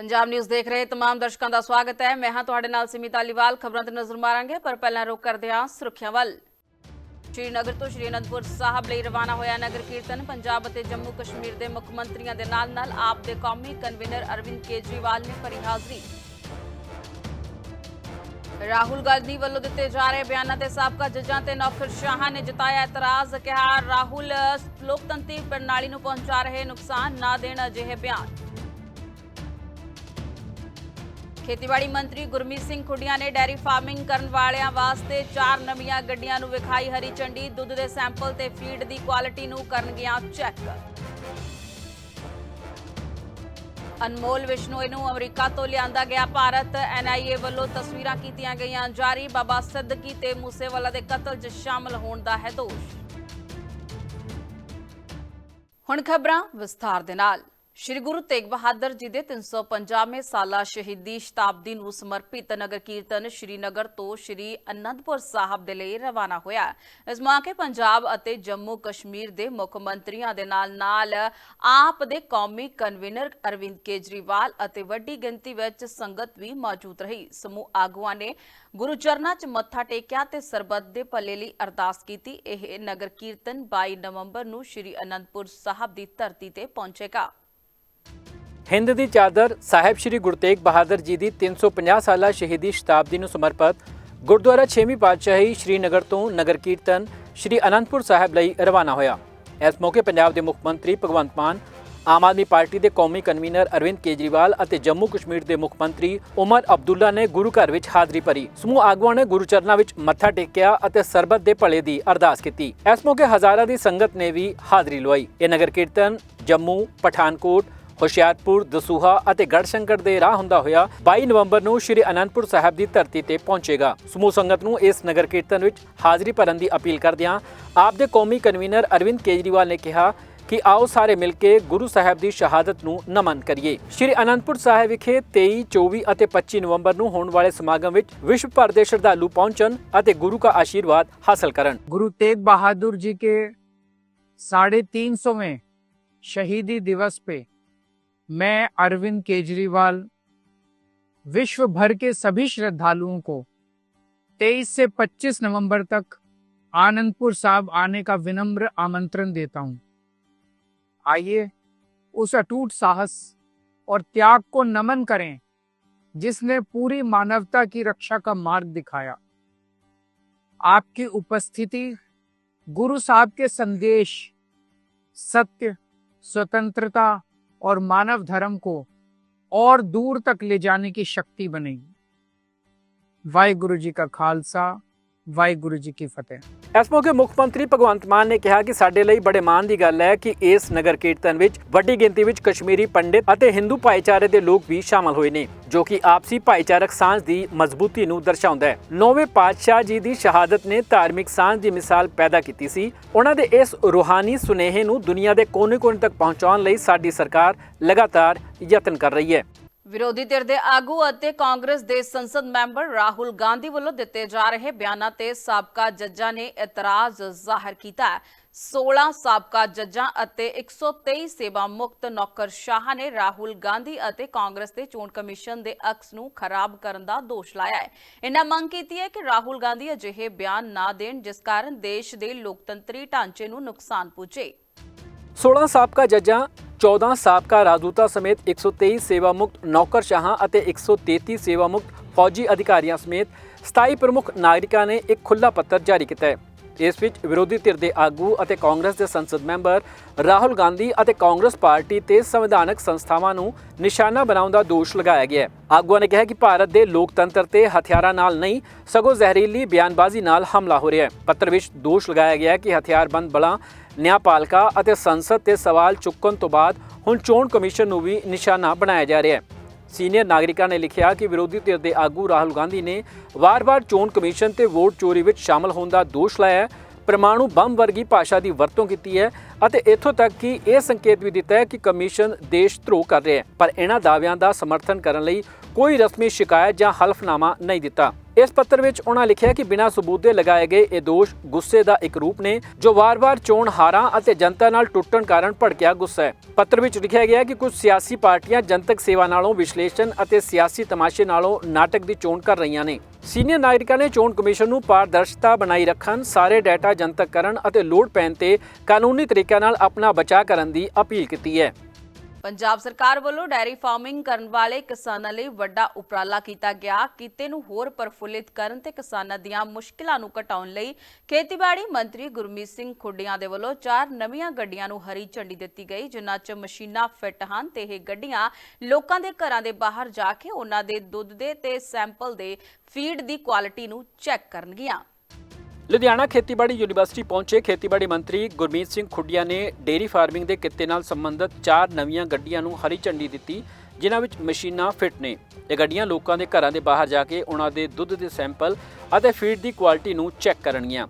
Punjab news ਦੇਖ ਰਹੇ तमाम ਦਰਸ਼ਕਾਂ ਦਾ ਸਵਾਗਤ ਹੈ ਮੈਂ ਹਾਂ ਤੁਹਾਡੇ ਨਾਲ ਸਿਮਿਤ ਅਲੀਵਾਲ ਖਬਰਾਂ ਤੇ ਨਜ਼ਰ ਮਾਰਾਂਗੇ ਪਰ ਪਹਿਲਾਂ ਰੁਕ ਕਰਦੇ ਹਾਂ ਸੁਰੱਖਿਆ ਵੱਲ ਸ਼੍ਰੀਨਗਰ ਤੋਂ ਸ਼੍ਰੀ ਅਨੰਦਪੁਰ ਸਾਹਿਬ ਲਈ ਰਵਾਨਾ ਹੋਇਆ ਨਗਰ ਕੀਰਤਨ ਪੰਜਾਬ ਅਤੇ ਜੰਮੂ ਕਸ਼ਮੀਰ ਦੇ ਮੁੱਖ ਮੰਤਰੀਆਂ ਦੇ ਨਾਲ-ਨਾਲ ਆਪ ਦੇ ਕੌਮੀ ਕਨਵੀਨਰ ਅਰਵਿੰਦ ਕੇਜਰੀਵਾਲ ਨੇ ਭਰੀ ਹਾਜ਼ਰੀ ਰਾਹੁਲ ਗਾਂਧੀ ਵੱਲੋਂ ਦਿੱਤੇ ਜਾ ਰਹੇ ਬਿਆਨਾਂ ਤੇ ਸਾਬਕਾ ਜੱਜਾਂ ਤੇ ਨੌਕਰਸ਼ਾਹਾਂ ਨੇ ਜਤਾਇਆ ਇਤਰਾਜ਼ ਕਿਹਾ ਰਾਹੁਲ ਲੋਕਤੰਤਰੀ ਪ੍ਰਣਾਲੀ ਨੂੰ ਪਹੁੰਚਾ ਰਹੇ ਨੁਕਸਾਨ ਨਾ ਦੇਣ ਅਜਿਹੇ ਬਿਆਨ ਖੇਤੀਬਾੜੀ ਮੰਤਰੀ ਗੁਰਮੀਤ ਸਿੰਘ ਖੁੱਡੀਆਂ ਨੇ ਡੈਰੀ ਫਾਰਮਿੰਗ ਕਰਨ ਵਾਲਿਆਂ ਵਾਸਤੇ ਚਾਰ ਨਵੀਆਂ ਗੱਡੀਆਂ ਨੂੰ ਵਿਖਾਈ ਹਰੀ ਝੰਡੀ। ਦੁੱਧ ਦੇ ਸੈਂਪਲ ਤੇ ਫੀਡ ਦੀ ਕੁਆਲਿਟੀ ਨੂੰ ਕਰਨਗੀਆਂ ਚੈੱਕ। ਅਨਮੋਲ ਵਿਸ਼ਨੋਈ ਨੂੰ ਅਮਰੀਕਾ ਤੋਂ ਲਿਆਂਦਾ ਗਿਆ ਭਾਰਤ। ਐਨਆਈਏ ਵੱਲੋਂ ਤਸਵੀਰਾਂ ਕੀਤੀਆਂ ਗਈਆਂ ਜਾਰੀ। ਬਾਬਾ ਸਿੱਦਕੀ ਤੇ ਮੂਸੇਵਾਲਾ ਦੇ ਕਤਲ 'ਚ ਸ਼ਾਮਲ ਹੋਣ ਦਾ ਹੈ ਦੋਸ਼। ਹੁਣ ਖਬਰਾਂ ਵਿਸਥਾਰ ਦੇ ਨਾਲ। ਸ਼੍ਰੀ ਗੁਰੂ ਤੇਗ ਬਹਾਦਰ ਜੀ ਦੇ 350ਵੇਂ ਸਾਲਾ ਸ਼ਹੀਦੀ ਸ਼ਤਾਬਦੀ ਨੂੰ ਸਮਰਪਿਤ ਨਗਰ ਕੀਰਤਨ ਸ਼੍ਰੀਨਗਰ ਤੋਂ ਸ਼੍ਰੀ ਅਨੰਦਪੁਰ ਸਾਹਿਬ ਦੇ ਲਈ ਰਵਾਨਾ ਹੋਇਆ। ਇਸ ਮੌਕੇ ਪੰਜਾਬ ਅਤੇ ਜੰਮੂ ਕਸ਼ਮੀਰ ਦੇ ਮੁੱਖ ਮੰਤਰੀਆਂ ਦੇ ਨਾਲ ਨਾਲ ਆਪ ਦੇ ਕੌਮੀ ਕਨਵੀਨਰ ਅਰਵਿੰਦ ਕੇਜਰੀਵਾਲ ਅਤੇ ਵੱਡੀ ਗਿਣਤੀ ਵਿੱਚ ਸੰਗਤ ਵੀ ਮੌਜੂਦ ਰਹੀ। ਸਮੂਹ ਆਗੂਆਂ ਨੇ ਗੁਰੂ ਚਰਨਾਂ 'ਚ ਮੱਥਾ ਟੇਕਿਆ ਤੇ ਸਰਬੱਤ ਦੇ ਭਲੇ ਲਈ ਅਰਦਾਸ ਕੀਤੀ। ਇਹ ਨਗਰ ਕੀਰਤਨ 22 ਨਵੰਬਰ ਨੂੰ ਸ਼੍ਰੀ ਅਨੰਦਪੁਰ ਸਾਹਿਬ ਦੀ ਧਰਤੀ ਤੇ ਪਹੁੰਚੇਗਾ। ਹਿੰਦ ਦੀ ਚਾਦਰ ਸਾਹਿਬ ਸ੍ਰੀ ਗੁਰੂ ਤੇਗ ਬਹਾਦਰ ਜੀ ਦੀ 350 ਸਾਲਾ ਸ਼ਹੀਦੀ ਸ਼ਤਾਬਦੀ ਨੂੰ ਸਮਰਪਿਤ ਗੁਰਦੁਆਰਾ 6ਵੀਂ ਪਾਤਸ਼ਾਹੀ ਸ਼੍ਰੀਨਗਰ ਤੋਂ ਨਗਰ ਕੀਰਤਨ ਸ਼੍ਰੀ ਅਨੰਦਪੁਰ ਸਾਹਿਬ ਲਈ ਰਵਾਨਾ ਹੋਇਆ। ਇਸ ਮੌਕੇ ਪੰਜਾਬ ਦੇ ਮੁੱਖ ਮੰਤਰੀ ਭਗਵੰਤ ਮਾਨ, ਆਮ ਆਦਮੀ ਪਾਰਟੀ ਦੇ ਕੌਮੀ ਕਨਵੀਨਰ ਅਰਵਿੰਦ ਕੇਜਰੀਵਾਲ ਅਤੇ ਜੰਮੂ ਕਸ਼ਮੀਰ ਦੇ ਮੁੱਖ ਮੰਤਰੀ ਉਮਰ ਅਬਦੁੱਲਾ ਨੇ ਗੁਰੂ ਘਰ ਵਿੱਚ ਹਾਜ਼ਰੀ ਭਰੀ। ਸਮੂਹ ਆਗੂਆਂ ਨੇ ਗੁਰੂ ਚਰਨਾਂ ਵਿੱਚ ਮੱਥਾ ਟੇਕਿਆ ਅਤੇ ਸਰਬਤ ਦੇ ਭਲੇ ਦੀ ਅਰਦਾਸ ਕੀਤੀ। ਇਸ ਮੌਕੇ ਹਜ਼ਾਰਾਂ ਦੀ ਸੰਗਤ ਨੇ ਵੀ ਹਾਜ਼ਰੀ ਲਵਾਈ। ਇਹ ਨਗਰ ਕੀਰਤਨ ਜੰਮੂ, ਪਠਾਨਕੋਟ ਹੁਸ਼ਿਆਰਪੁਰ ਦਸੂਹਾ ਅਤੇ ਗੜਸ਼ੰਕਰ ਦੇ ਰਾਹ ਹੁੰਦਾ ਹੋਇਆ 22 ਨਵੰਬਰ ਨੂੰ ਸ਼੍ਰੀ ਅਨੰਦਪੁਰ ਸਾਹਿਬ ਦੀ ਧਰਤੀ ਤੇ ਪਹੁੰਚੇਗਾ ਸਮੂਹ ਸੰਗਤ ਨੂੰ ਇਸ ਨਗਰ ਕੀਰਤਨ ਵਿੱਚ ਹਾਜ਼ਰੀ ਭਰਨ ਦੀ ਅਪੀਲ ਕਰਦਿਆਂ ਆਪ ਦੇ ਕੌਮੀ ਕਨਵੀਨਰ ਅਰਵਿੰਦ ਕੇਜਰੀਵਾਲ ਨੇ ਕਿਹਾ ਕਿ ਆਓ ਸਾਰੇ ਮਿਲ ਕੇ ਗੁਰੂ ਸਾਹਿਬ ਦੀ ਸ਼ਹਾਦਤ ਨੂੰ ਨਮਨ ਕਰੀਏ ਸ਼੍ਰੀ ਅਨੰਦਪੁਰ ਸਾਹਿਬ ਵਿਖੇ 23 24 ਅਤੇ 25 ਨਵੰਬਰ ਨੂੰ ਹੋਣ ਵਾਲੇ ਸਮਾਗਮ ਵਿੱਚ ਵਿਸ਼ਵ ਭਰ ਦੇ ਸ਼ਰਧਾਲੂ ਪਹੁੰਚਣ ਅਤੇ ਗੁਰੂ ਦਾ ਆਸ਼ੀਰਵਾਦ ਹਾਸਲ ਕਰਨ गुरु तेग बहादुर जी के साढ़े तीन सौवें शहीदी दिवस पे मैं अरविंद केजरीवाल, विश्व भर के सभी श्रद्धालुओं को 23 से 25 नवंबर तक आनंदपुर साहब आने का विनम्र आमंत्रण देता हूँ। आइए उस अटूट साहस और त्याग को नमन करें, जिसने पूरी मानवता की रक्षा का मार्ग दिखाया। आपकी उपस्थिति, गुरु साहब के संदेश, सत्य, स्वतंत्रता और मानव धर्म को और दूर तक ले जाने की शक्ति बनेगी वाहिगुरु जी का खालसा ਵਾਹਿਗੁਰੂ ਜੀ ਕੀ ਫਤਿਹ। ਇਸ ਮੌਕੇ ਮੁੱਖ ਮੰਤਰੀ ਭਗਵੰਤ ਮਾਨ ਨੇ ਕਿਹਾ ਕਿ ਸਾਡੇ ਲਈ ਬੜੇ ਮਾਣ ਦੀ ਗੱਲ ਹੈ ਕਿ ਇਸ ਨਗਰ ਕੀਰਤਨ ਵਿੱਚ ਵੱਡੀ ਗਿਣਤੀ ਵਿੱਚ ਕਸ਼ਮੀਰੀ ਪੰਡਿਤ ਅਤੇ ਹਿੰਦੂ ਭਾਈਚਾਰੇ ਦੇ ਲੋਕ ਵੀ ਸ਼ਾਮਲ ਹੋਏ ਨੇ, ਜੋ ਕਿ ਆਪਸੀ ਭਾਈਚਾਰਕ ਸਾਂਝ ਦੀ ਮਜ਼ਬੂਤੀ ਨੂੰ ਦਰਸਾਉਂਦਾ ਹੈ। ਨੌਵੇਂ ਪਾਤਸ਼ਾਹ ਜੀ ਦੀ ਸ਼ਹਾਦਤ ਨੇ ਧਾਰਮਿਕ ਸਾਂਝ ਦੀ ਮਿਸਾਲ ਪੈਦਾ ਕੀਤੀ ਸੀ। ਉਹਨਾਂ ਦੇ ਇਸ ਰੂਹਾਨੀ ਸੁਨੇਹੇ ਨੂੰ ਦੁਨੀਆ ਦੇ ਕੋਨੇ-ਕੋਨੇ ਤੱਕ ਪਹੁੰਚਾਉਣ ਲਈ ਸਾਡੀ ਸਰਕਾਰ ਲਗਾਤਾਰ ਯਤਨ ਕਰ ਰਹੀ ਹੈ। ਵਿਰੋਧੀ ਧਿਰ ਦੇ ਆਗੂ ਅਤੇ ਕਾਂਗਰਸ ਦੇ ਸੰਸਦ ਮੈਂਬਰ ਰਾਹੁਲ ਗਾਂਧੀ ਵੱਲੋਂ ਦਿੱਤੇ ਜਾ ਰਹੇ ਬਿਆਨਾਂ ਤੇ ਸਾਬਕਾ ਜੱਜਾਂ ਨੇ ਇਤਰਾਜ਼ ਜ਼ਾਹਰ ਕੀਤਾ 16 ਸਾਬਕਾ ਜੱਜਾਂ ਅਤੇ 123 ਸੇਵਾ ਮੁਕਤ ਨੌਕਰਸ਼ਾਹਾਂ ਨੇ ਰਾਹੁਲ ਗਾਂਧੀ ਅਤੇ ਕਾਂਗਰਸ ਦੇ ਚੋਣ ਕਮਿਸ਼ਨ ਦੇ ਅਕਸ ਨੂੰ ਖਰਾਬ ਕਰਨ ਦਾ ਦੋਸ਼ ਲਾਇਆ ਹੈ। ਇਹਨਾਂ ਮੰਗ ਕੀਤੀ ਹੈ ਕਿ ਰਾਹੁਲ ਗਾਂਧੀ ਅਜਿਹੇ ਬਿਆਨ ਨਾ ਦੇਣ, ਜਿਸ ਕਾਰਨ ਦੇਸ਼ ਦੇ ਲੋਕਤੰਤਰੀ ਢਾਂਚੇ ਨੂੰ ਨੁਕਸਾਨ ਪਹੁੰਚੇ 16 ਸਾਬਕਾ ਜੱਜਾਂ 14 ਸਾਬਕਾ ਰਾਜਦੂਤਾਂ ਸਮੇਤ 123 ਸੇਵਾ ਮੁਕਤ ਨੌਕਰਸ਼ਾਹਾਂ ਅਤੇ 133 ਸੇਵਾ ਮੁਕਤ ਫੌਜੀ ਅਧਿਕਾਰੀਆਂ ਸਮੇਤ 27 ਪ੍ਰਮੁੱਖ ਨਾਗਰਿਕਾਂ ਨੇ ਇੱਕ ਖੁੱਲਾ ਪੱਤਰ ਜਾਰੀ ਕੀਤਾ ਹੈ। ਇਸ ਵਿੱਚ ਵਿਰੋਧੀ ਧਿਰ ਦੇ ਆਗੂ ਅਤੇ ਕਾਂਗਰਸ ਦੇ ਸੰਸਦ ਮੈਂਬਰ ਰਾਹੁਲ ਗਾਂਧੀ ਅਤੇ ਕਾਂਗਰਸ ਪਾਰਟੀ ਤੇ ਸੰਵਿਧਾਨਕ ਸੰਸਥਾਵਾਂ ਨੂੰ ਨਿਸ਼ਾਨਾ ਬਣਾਉਣ ਦਾ ਦੋਸ਼ ਲਗਾਇਆ ਗਿਆ ਹੈ। ਆਗੂਆਂ ਨੇ ਕਿਹਾ ਕਿ ਭਾਰਤ ਦੇ ਲੋਕਤੰਤਰ ਤੇ ਹਥਿਆਰਾਂ ਨਾਲ ਨਹੀਂ, ਸਗੋਂ ਜ਼ਹਿਰੀਲੀ ਬਿਆਨਬਾਜ਼ੀ ਨਾਲ ਹਮਲਾ ਹੋ ਰਿਹਾ ਹੈ। ਪੱਤਰ ਵਿੱਚ ਦੋਸ਼ ਲਗਾਇਆ ਗਿਆ ਹੈ ਕਿ ਹਥਿਆਰਬੰਦ ਬਲਾਂ ਨਿਆਂਪਾਲਕਾ ਅਤੇ ਸੰਸਦ ਤੇ ਸਵਾਲ ਚੁੱਕਣ ਤੋਂ ਬਾਅਦ ਹੁਣ ਚੋਣ ਕਮਿਸ਼ਨ ਨੂੰ ਵੀ ਨਿਸ਼ਾਨਾ ਬਣਾਇਆ ਜਾ ਰਿਹਾ ਹੈ। ਸੀਨੀਅਰ ਨਾਗਰਿਕਾਂ ਨੇ ਲਿਖਿਆ ਕਿ ਵਿਰੋਧੀ ਧਿਰ ਦੇ ਆਗੂ ਰਾਹੁਲ ਗਾਂਧੀ ਨੇ ਵਾਰ-ਵਾਰ ਚੋਣ ਕਮਿਸ਼ਨ ਤੇ ਵੋਟ ਚੋਰੀ ਵਿੱਚ ਸ਼ਾਮਲ ਹੋਣ ਦਾ ਦੋਸ਼ ਲਾਇਆ ਹੈ। ਪ੍ਰਮਾਣੂ ਬੰਬ ਵਰਗੀ ਭਾਸ਼ਾ ਦੀ ਵਰਤੋਂ ਕੀਤੀ ਹੈ ਅਤੇ ਇੱਥੋਂ ਤੱਕ ਕਿ ਇਹ ਸੰਕੇਤ ਵੀ ਦਿੱਤਾ ਹੈ ਕਿ ਕਮਿਸ਼ਨ ਦੇਸ਼ ਧਰੋਹ ਕਰ ਰਿਹਾ ਹੈ, ਪਰ ਇਹਨਾਂ ਦਾਅਵਿਆਂ ਦਾ ਸਮਰਥਨ ਕਰਨ ਲਈ ਕੋਈ ਰਸਮੀ ਸ਼ਿਕਾਇਤ ਜਾਂ ਹਲਫਨਾਮਾ ਨਹੀਂ ਦਿੱਤਾ। ਇਸ ਪੱਤਰ ਵਿੱਚ ਉਹਨਾਂ ਲਿਖਿਆ ਕਿ ਬਿਨਾਂ ਸਬੂਤ ਦੇ ਲਗਾਏ ਗਏ ਇਹ ਦੋਸ਼ ਗੁੱਸੇ ਦਾ ਇੱਕ ਰੂਪ ਨੇ, ਜੋ ਵਾਰ-ਵਾਰ ਚੋਣ ਹਾਰਾਂ ਅਤੇ ਜਨਤਾ ਨਾਲ ਟੁੱਟਣ ਕਾਰਨ ਭੜਕਿਆ ਗੁੱਸਾ ਹੈ। ਪੱਤਰ ਵਿੱਚ ਲਿਖਿਆ ਗਿਆ ਕਿ ਕੁਝ ਸਿਆਸੀ ਪਾਰਟੀਆਂ ਜਨਤਕ ਸੇਵਾ ਨਾਲੋਂ ਵਿਸ਼ਲੇਸ਼ਣ ਅਤੇ ਸਿਆਸੀ ਤਮਾਸ਼ੇ ਨਾਲੋਂ ਨਾਟਕ ਦੀ ਚੋਣ ਕਰ ਰਹੀਆਂ ਨੇ। ਸੀਨੀਅਰ ਨਾਗਰਿਕਾਂ ਨੇ ਚੋਣ ਕਮਿਸ਼ਨ ਨੂੰ ਪਾਰਦਰਸ਼ਤਾ ਬਣਾਈ ਰੱਖਣ, ਸਾਰੇ ਡਾਟਾ ਜਨਤਕ ਕਰਨ ਅਤੇ ਲੋੜ ਪੈਣ ਤੇ ਕਾਨੂੰਨੀ ਤਰੀਕਿਆਂ ਨਾਲ ਆਪਣਾ ਬਚਾਅ ਕਰਨ ਦੀ ਅਪੀਲ ਕੀਤੀ ਹੈ। ਪੰਜਾਬ ਸਰਕਾਰ ਵੱਲੋਂ ਡੈਰੀ ਫਾਰਮਿੰਗ ਕਰਨ ਵਾਲੇ ਕਿਸਾਨਾਂ ਲਈ ਵੱਡਾ ਉਪਰਾਲਾ ਕੀਤਾ ਗਿਆ। ਕਿਤੇ ਨੂੰ ਹੋਰ ਪ੍ਰਫੁੱਲਿਤ ਕਰਨ ਤੇ ਕਿਸਾਨਾਂ ਦੀਆਂ ਮੁਸ਼ਕਿਲਾਂ ਨੂੰ ਘਟਾਉਣ ਲਈ ਖੇਤੀਬਾੜੀ ਮੰਤਰੀ ਗੁਰਮੀਤ ਸਿੰਘ ਖੁੱਡੀਆਂ ਦੇ ਵੱਲੋਂ ਚਾਰ ਨਵੀਆਂ ਗੱਡੀਆਂ ਨੂੰ ਹਰੀ ਝੰਡੀ ਦਿੱਤੀ ਗਈ, ਜਿਨ੍ਹਾਂ 'ਚ ਮਸ਼ੀਨਾਂ ਫਿੱਟ ਹਨ ਤੇ ਇਹ ਗੱਡੀਆਂ ਲੋਕਾਂ ਦੇ ਘਰਾਂ ਦੇ ਬਾਹਰ ਜਾ ਕੇ ਉਹਨਾਂ ਦੇ ਦੁੱਧ ਦੇ ਤੇ ਸੈਂਪਲ ਦੇ ਫੀਡ ਦੀ ਕੁਆਲਿਟੀ ਨੂੰ ਚੈੱਕ ਕਰਨਗੀਆਂ। ਲੁਧਿਆਣਾ ਖੇਤੀਬਾੜੀ ਯੂਨੀਵਰਸਿਟੀ ਪਹੁੰਚੇ ਖੇਤੀਬਾੜੀ ਮੰਤਰੀ ਗੁਰਮੀਤ ਸਿੰਘ ਖੁੱਡੀਆਂ ਨੇ ਡੇਅਰੀ ਫਾਰਮਿੰਗ ਦੇ ਕਿੱਤੇ ਨਾਲ ਸੰਬੰਧਿਤ ਚਾਰ ਨਵੀਆਂ ਗੱਡੀਆਂ ਨੂੰ ਹਰੀ ਝੰਡੀ ਦਿੱਤੀ, ਜਿਨ੍ਹਾਂ ਵਿੱਚ ਮਸ਼ੀਨਾਂ ਫਿੱਟ ਨੇ। ਇਹ ਗੱਡੀਆਂ ਲੋਕਾਂ ਦੇ ਘਰਾਂ ਦੇ ਬਾਹਰ ਜਾ ਕੇ ਉਹਨਾਂ ਦੇ ਦੁੱਧ ਦੇ ਸੈਂਪਲ ਅਤੇ ਫੀਡ ਦੀ ਕੁਆਲਿਟੀ ਨੂੰ ਚੈੱਕ ਕਰਨਗੀਆਂ।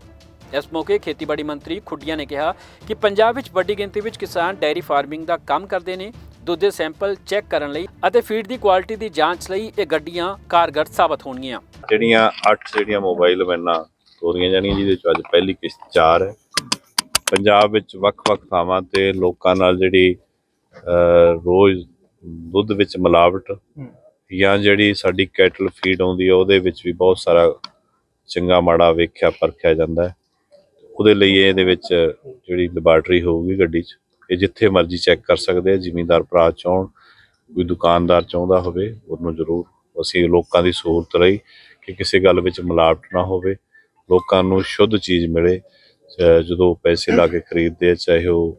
ਇਸ ਮੌਕੇ ਖੇਤੀਬਾੜੀ ਮੰਤਰੀ ਖੁੱਡੀਆਂ ਨੇ ਕਿਹਾ ਕਿ ਪੰਜਾਬ ਵਿੱਚ ਵੱਡੀ ਗਿਣਤੀ ਵਿੱਚ ਕਿਸਾਨ ਡੇਅਰੀ ਫਾਰਮਿੰਗ ਦਾ ਕੰਮ ਕਰਦੇ ਨੇ, ਦੁੱਧ ਦੇ ਸੈਂਪਲ ਚੈੱਕ ਕਰਨ ਲਈ ਅਤੇ ਫੀਡ ਦੀ ਕੁਆਲਿਟੀ ਦੀ ਜਾਂਚ ਲਈ ਇਹ ਗੱਡੀਆਂ ਕਾਰਗਰ ਸਾਬਤ ਹੋਣਗੀਆਂ। ਜਿਹੜੀਆਂ 8 ਜਿਹੜੀਆਂ ਮੋਬਾਈਲ ਵੈਨਾਂ ਤੋਰੀਆਂ ਜਾਣੀਆਂ ਜਿਹਦੇ ਚ ਅੱਜ ਪਹਿਲੀ ਕਿਸ਼ਤ 4 ਹੈ। ਪੰਜਾਬ ਵਿੱਚ ਵੱਖ-ਵੱਖ ਥਾਵਾਂ ਤੇ ਲੋਕਾਂ ਨਾਲ ਜਿਹੜੀ ਰੋਜ਼ ਦੁੱਧ ਵਿੱਚ ਮਿਲਾਵਟ ਜਾਂ ਜਿਹੜੀ ਸਾਡੀ ਕੈਟਲ ਫੀਡ ਆਉਂਦੀ ਹੈ ਉਹਦੇ ਵਿੱਚ ਵੀ ਬਹੁਤ ਸਾਰਾ ਚੰਗਾ ਮਾੜਾ ਵੇਖਿਆ ਪਰਖਿਆ ਜਾਂਦਾ ਹੈ। ਉਹਦੇ ਲਈ ਇਹਦੇ ਵਿੱਚ ਜਿਹੜੀ ਲੈਬਾਰਟਰੀ ਹੋਊਗੀ ਗੱਡੀ 'ਚ ਇਹ ਜਿੱਥੇ ਮਰਜ਼ੀ ਚੈੱਕ ਕਰ ਸਕਦੇ ਆ ਜ਼ਿਮੀਂਦਾਰ ਭਰਾ ਚਾਹਣ ਕੋਈ ਦੁਕਾਨਦਾਰ ਚਾਹੁੰਦਾ ਹੋਵੇ ਉਹਨੂੰ ਜ਼ਰੂਰ ਅਸੀਂ ਲੋਕਾਂ ਦੀ ਸਹੂਲਤ ਲਈ ਕਿ ਕਿਸੇ ਗੱਲ ਵਿੱਚ ਮਿਲਾਵਟ ਨਾ ਹੋਵੇ। ਲੋਕਾਂ ਨੂੰ ਸ਼ੁੱਧ ਚੀਜ਼ ਮਿਲੇ ਜਦੋਂ ਪੈਸੇ ਲਾ ਕੇ ਖਰੀਦਦੇ ਆ ਚਾਹੇ ਉਹ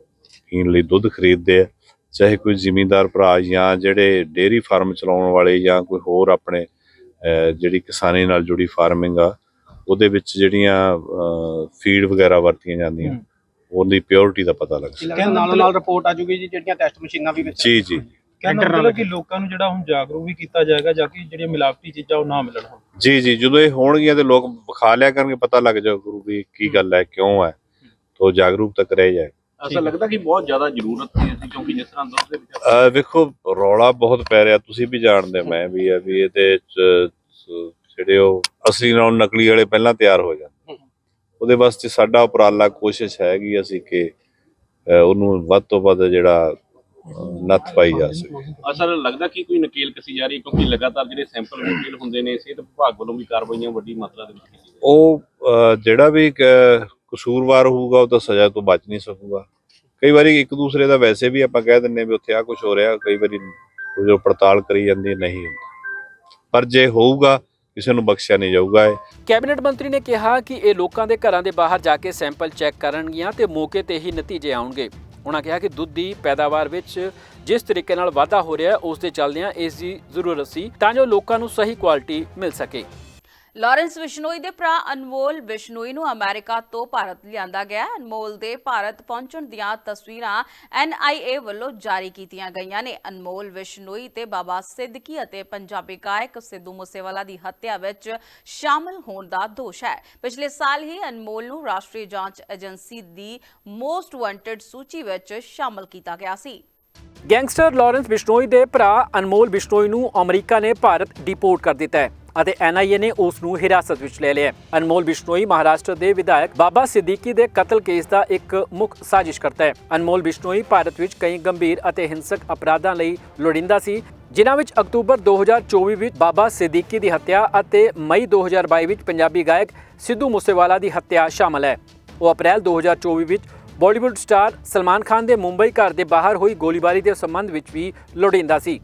ਪੀਣ ਲਈ ਦੁੱਧ ਖਰੀਦਦੇ ਆ ਚਾਹੇ ਕੋਈ ਜ਼ਿਮੀਂਦਾਰ ਭਰਾ ਜਾਂ ਜਿਹੜੇ ਡੇਅਰੀ ਫਾਰਮ ਚਲਾਉਣ ਵਾਲੇ ਜਾਂ ਕੋਈ ਹੋਰ ਆਪਣੇ ਜਿਹੜੀ ਕਿਸਾਨੀ ਨਾਲ ਜੁੜੀ ਫਾਰਮਿੰਗ ਆ ਉਹਦੇ ਵਿੱਚ ਜਿਹੜੀਆਂ ਫੀਡ ਵਗੈਰਾ ਵਰਤੀਆਂ ਜਾਂਦੀਆਂ ਉਹਦੀ ਪਿਓਰਿਟੀ ਦਾ ਪਤਾ ਲੱਗ ਸਕਦਾ। ਨਾਲ ਨਾਲ ਰਿਪੋਰਟ ਆ ਜੂਗੀ ਜੀ ਜਿਹੜੀਆਂ ਟੈਸਟ ਮਸ਼ੀਨਾਂ ਵੀ ਵਿੱਚ ਜੀ ਜੀ। ਕਹਿੰਦਾ ਮਤਲਬ ਕਿ ਲੋਕਾਂ ਨੂੰ ਜਿਹੜਾ ਹੁਣ ਜਾਗਰੂਕ ਵੀ ਕੀਤਾ ਜਾਏਗਾ ਜਾਂ ਕਿ ਜਿਹੜੀਆਂ ਮਿਲਾਵਟੀ ਚੀਜ਼ਾਂ ਉਹ ਨਾ ਮਿਲਣ ਹੁਣ। ਜੀ ਜੀ ਜਦੋਂ ਇਹ ਹੋਣਗੀਆਂ ਤੇ ਲੋਕ ਵਿਖਾ ਲਿਆ ਕਰਨਗੇ ਪਤਾ ਲੱਗ ਜਾਊ ਗੁਰੂ ਵੀ ਕੀ ਗੱਲ ਹੈ ਕਿਉਂ ਹੈ ਤੋ ਜਾਗਰੂਕਤਾ ਕਰਿਆ ਜਾਏ। ਐਸਾ ਲੱਗਦਾ ਕਿ ਬਹੁਤ ਜ਼ਿਆਦਾ ਜ਼ਰੂਰਤ ਹੈ ਸੀ ਕਿਉਂਕਿ ਜਿਸ ਤਰ੍ਹਾਂ ਦੁੱਧ ਦੇ ਵਿੱਚ ਅਹ ਵੇਖੋ ਰੌਲਾ ਬਹੁਤ ਪੈ ਰਿਹਾ ਤੁਸੀਂ ਵੀ ਜਾਣਦੇ ਹੋ, ਮੈਂ ਵੀ ਹੈ ਵੀ ਇਹਦੇ ਚ ਜਿਹੜੇ ਉਹ ਅਸਲੀ ਨਾਲ ਨਕਲੀ ਵਾਲੇ ਪਹਿਲਾਂ ਤਿਆਰ ਹੋ ਜਾਣ ਉਹਦੇ ਵਾਸਤੇ ਸਾਡਾ ਉਪਰਾਲਾ ਕੋਸ਼ਿਸ਼ ਹੈਗੀ ਅਸੀਂ ਕਿ ਅਹ ਉਹਨੂੰ ਵੱਧ ਤੋਂ ਵੱਧ ਜਿਹੜਾ ਨੱਥ ਪਾਈ ਜਾ ਸਕੇ। ਅਸਲ ਲੱਗਦਾ ਕਿ ਕੋਈ ਨਕੇਲ ਕਸੀ ਜਾ ਰਹੀ ਹੈ ਕਿਉਂਕਿ ਲਗਾਤਾਰ ਜਿਹੜੇ ਸੈਂਪਲ ਨਕੇਲ ਹੁੰਦੇ ਨੇ ਸਿਹਤ ਵਿਭਾਗ ਵੱਲੋਂ ਵੀ ਕਾਰਵਾਈਆਂ ਵੱਡੀ ਮਾਤਰਾ ਦੇ ਵਿੱਚ ਉਹ ਜਿਹੜਾ ਵੀ ਕਸੂਰਵਾਰ ਹੋਊਗਾ ਉਹ ਤਾਂ ਸਜ਼ਾ ਤੋਂ ਬਚ ਨਹੀਂ ਸਕੂਗਾ। ਕਈ ਵਾਰੀ ਇੱਕ ਦੂਸਰੇ ਦਾ ਵੈਸੇ ਵੀ ਆਪਾਂ ਕਹਿ ਦਿੰਨੇ ਵੀ ਉੱਥੇ ਆ ਕੁਝ ਹੋ ਰਿਹਾ ਕਈ ਵਾਰੀ ਜੋ ਪੜਤਾਲ ਕਰੀ ਜਾਂਦੀ ਹੈ, ਨਹੀਂ ਹੁੰਦਾ। ਪਰ ਜੇ ਹੋਊਗਾ ਕਿਸੇ ਨੂੰ ਬਖਸ਼ਿਆ ਨਹੀਂ ਜਾਊਗਾ ਇਹ। ਕੈਬਨਿਟ ਮੰਤਰੀ ਨੇ ਕਿਹਾ ਕਿ ਇਹ ਲੋਕਾਂ ਦੇ ਘਰਾਂ ਦੇ ਬਾਹਰ ਜਾ ਕੇ ਸੈਂਪਲ ਚੈੱਕ ਕਰਨਗੀਆਂ ਤੇ ਮੌਕੇ ਤੇ ਹੀ ਨਤੀਜੇ ਆਉਣਗੇ। ਉਹਨਾਂ ਕਿਹਾ ਕਿ ਦੁੱਧ ਦੀ ਪੈਦਾਵਾਰ ਵਿੱਚ ਜਿਸ ਤਰੀਕੇ ਨਾਲ ਵਾਧਾ ਹੋ ਰਿਹਾ ਹੈ, ਉਸ ਦੇ ਚੱਲਦਿਆਂ ਇਸ ਦੀ ਜ਼ਰੂਰਤ ਸੀ ਤਾਂ ਜੋ ਲੋਕਾਂ ਨੂੰ ਸਹੀ ਕੁਆਲਿਟੀ ਮਿਲ ਸਕੇ। ਲਾਰੈਂਸ ਬਿਸ਼ਨੋਈ ਦੇ ਭਰਾ ਅਨਮੋਲ ਬਿਸ਼ਨੋਈ ਨੂੰ ਅਮਰੀਕਾ ਤੋਂ ਭਾਰਤ ਲਿਆਂਦਾ ਗਿਆ ਅਨਮੋਲ ਦੇ ਭਾਰਤ ਪਹੁੰਚਣ ਦੀਆਂ ਤਸਵੀਰਾਂ ਐਨਆਈਏ ਵੱਲੋਂ ਜਾਰੀ ਕੀਤੀਆਂ ਗਈਆਂ ਨੇ। ਅਨਮੋਲ ਬਿਸ਼ਨੋਈ ਤੇ ਬਾਬਾ ਸਿੱਦਕੀ ਅਤੇ ਪੰਜਾਬੀ ਗਾਇਕ ਸਿੱਧੂ ਮੂਸੇਵਾਲਾ ਦੀ ਹੱਤਿਆ ਵਿੱਚ ਸ਼ਾਮਲ ਹੋਣ ਦਾ ਦੋਸ਼ ਹੈ। ਪਿਛਲੇ ਸਾਲ ਹੀ ਅਨਮੋਲ ਨੂੰ ਰਾਸ਼ਟਰੀ ਜਾਂਚ ਏਜੰਸੀ ਦੀ ਮੋਸਟ ਵਾਂਟਡ ਸੂਚੀ ਵਿੱਚ ਸ਼ਾਮਲ ਕੀਤਾ ਗਿਆ ਸੀ। ਗੈਂਗਸਟਰ ਲਾਰੈਂਸ ਬਿਸ਼ਨੋਈ ਦੇ ਭਰਾ ਅਨਮੋਲ ਬਿਸ਼ਨੋਈ ਨੂੰ ਅਮਰੀਕਾ ਨੇ ਭਾਰਤ ਡਿਪੋਰਟ ਕਰ ਦਿੱਤਾ ਹੈ। ਅਤੇ ਐਨਆਈਏ ਨੇ ਉਸ ਨੂੰ ਹਿਰਾਸਤ ਵਿੱਚ ਲੈ ਲਿਆ ਅਨਮੋਲ ਬਿਸ਼ਨੋਈ ਮਹਾਰਾਸ਼ਟਰ ਦੇ ਵਿਧਾਇਕ ਬਾਬਾ ਸਿੱਦੀਕੀ ਦੇ ਕਤਲ ਕੇਸ ਦਾ ਇੱਕ ਮੁੱਖ ਸਾਜ਼ਿਸ਼ ਹੈ। ਅਨਮੋਲ ਬਿਸ਼ਨੋਈ ਭਾਰਤ ਵਿੱਚ ਕਈ ਗੰਭੀਰ ਅਤੇ ਹਿੰਸਕ ਅਪਰਾਧਾਂ ਲਈ ਲੋੜਿੰਦਾ ਸੀ, ਜਿਨ੍ਹਾਂ ਵਿੱਚ ਅਕਤੂਬਰ 2024 ਵਿੱਚ ਬਾਬਾ ਸਿੱਦੀਕੀ ਦੀ ਹੱਤਿਆ ਅਤੇ ਮਈ 2022 ਵਿੱਚ ਪੰਜਾਬੀ ਗਾਇਕ ਸਿੱਧੂ ਮੂਸੇਵਾਲਾ ਦੀ ਹੱਤਿਆ ਸ਼ਾਮਲ ਹੈ। ਉਹ ਅਪ੍ਰੈਲ 2024 ਵਿੱਚ ਬਾਲੀਵੁੱਡ ਸਟਾਰ ਸਲਮਾਨ ਖਾਨ ਦੇ ਮੁੰਬਈ ਘਰ ਦੇ ਬਾਹਰ ਹੋਈ ਗੋਲੀਬਾਰੀ ਦੇ ਸੰਬੰਧ ਵਿੱਚ ਵੀ ਲੋੜਿੰਦਾ ਸੀ।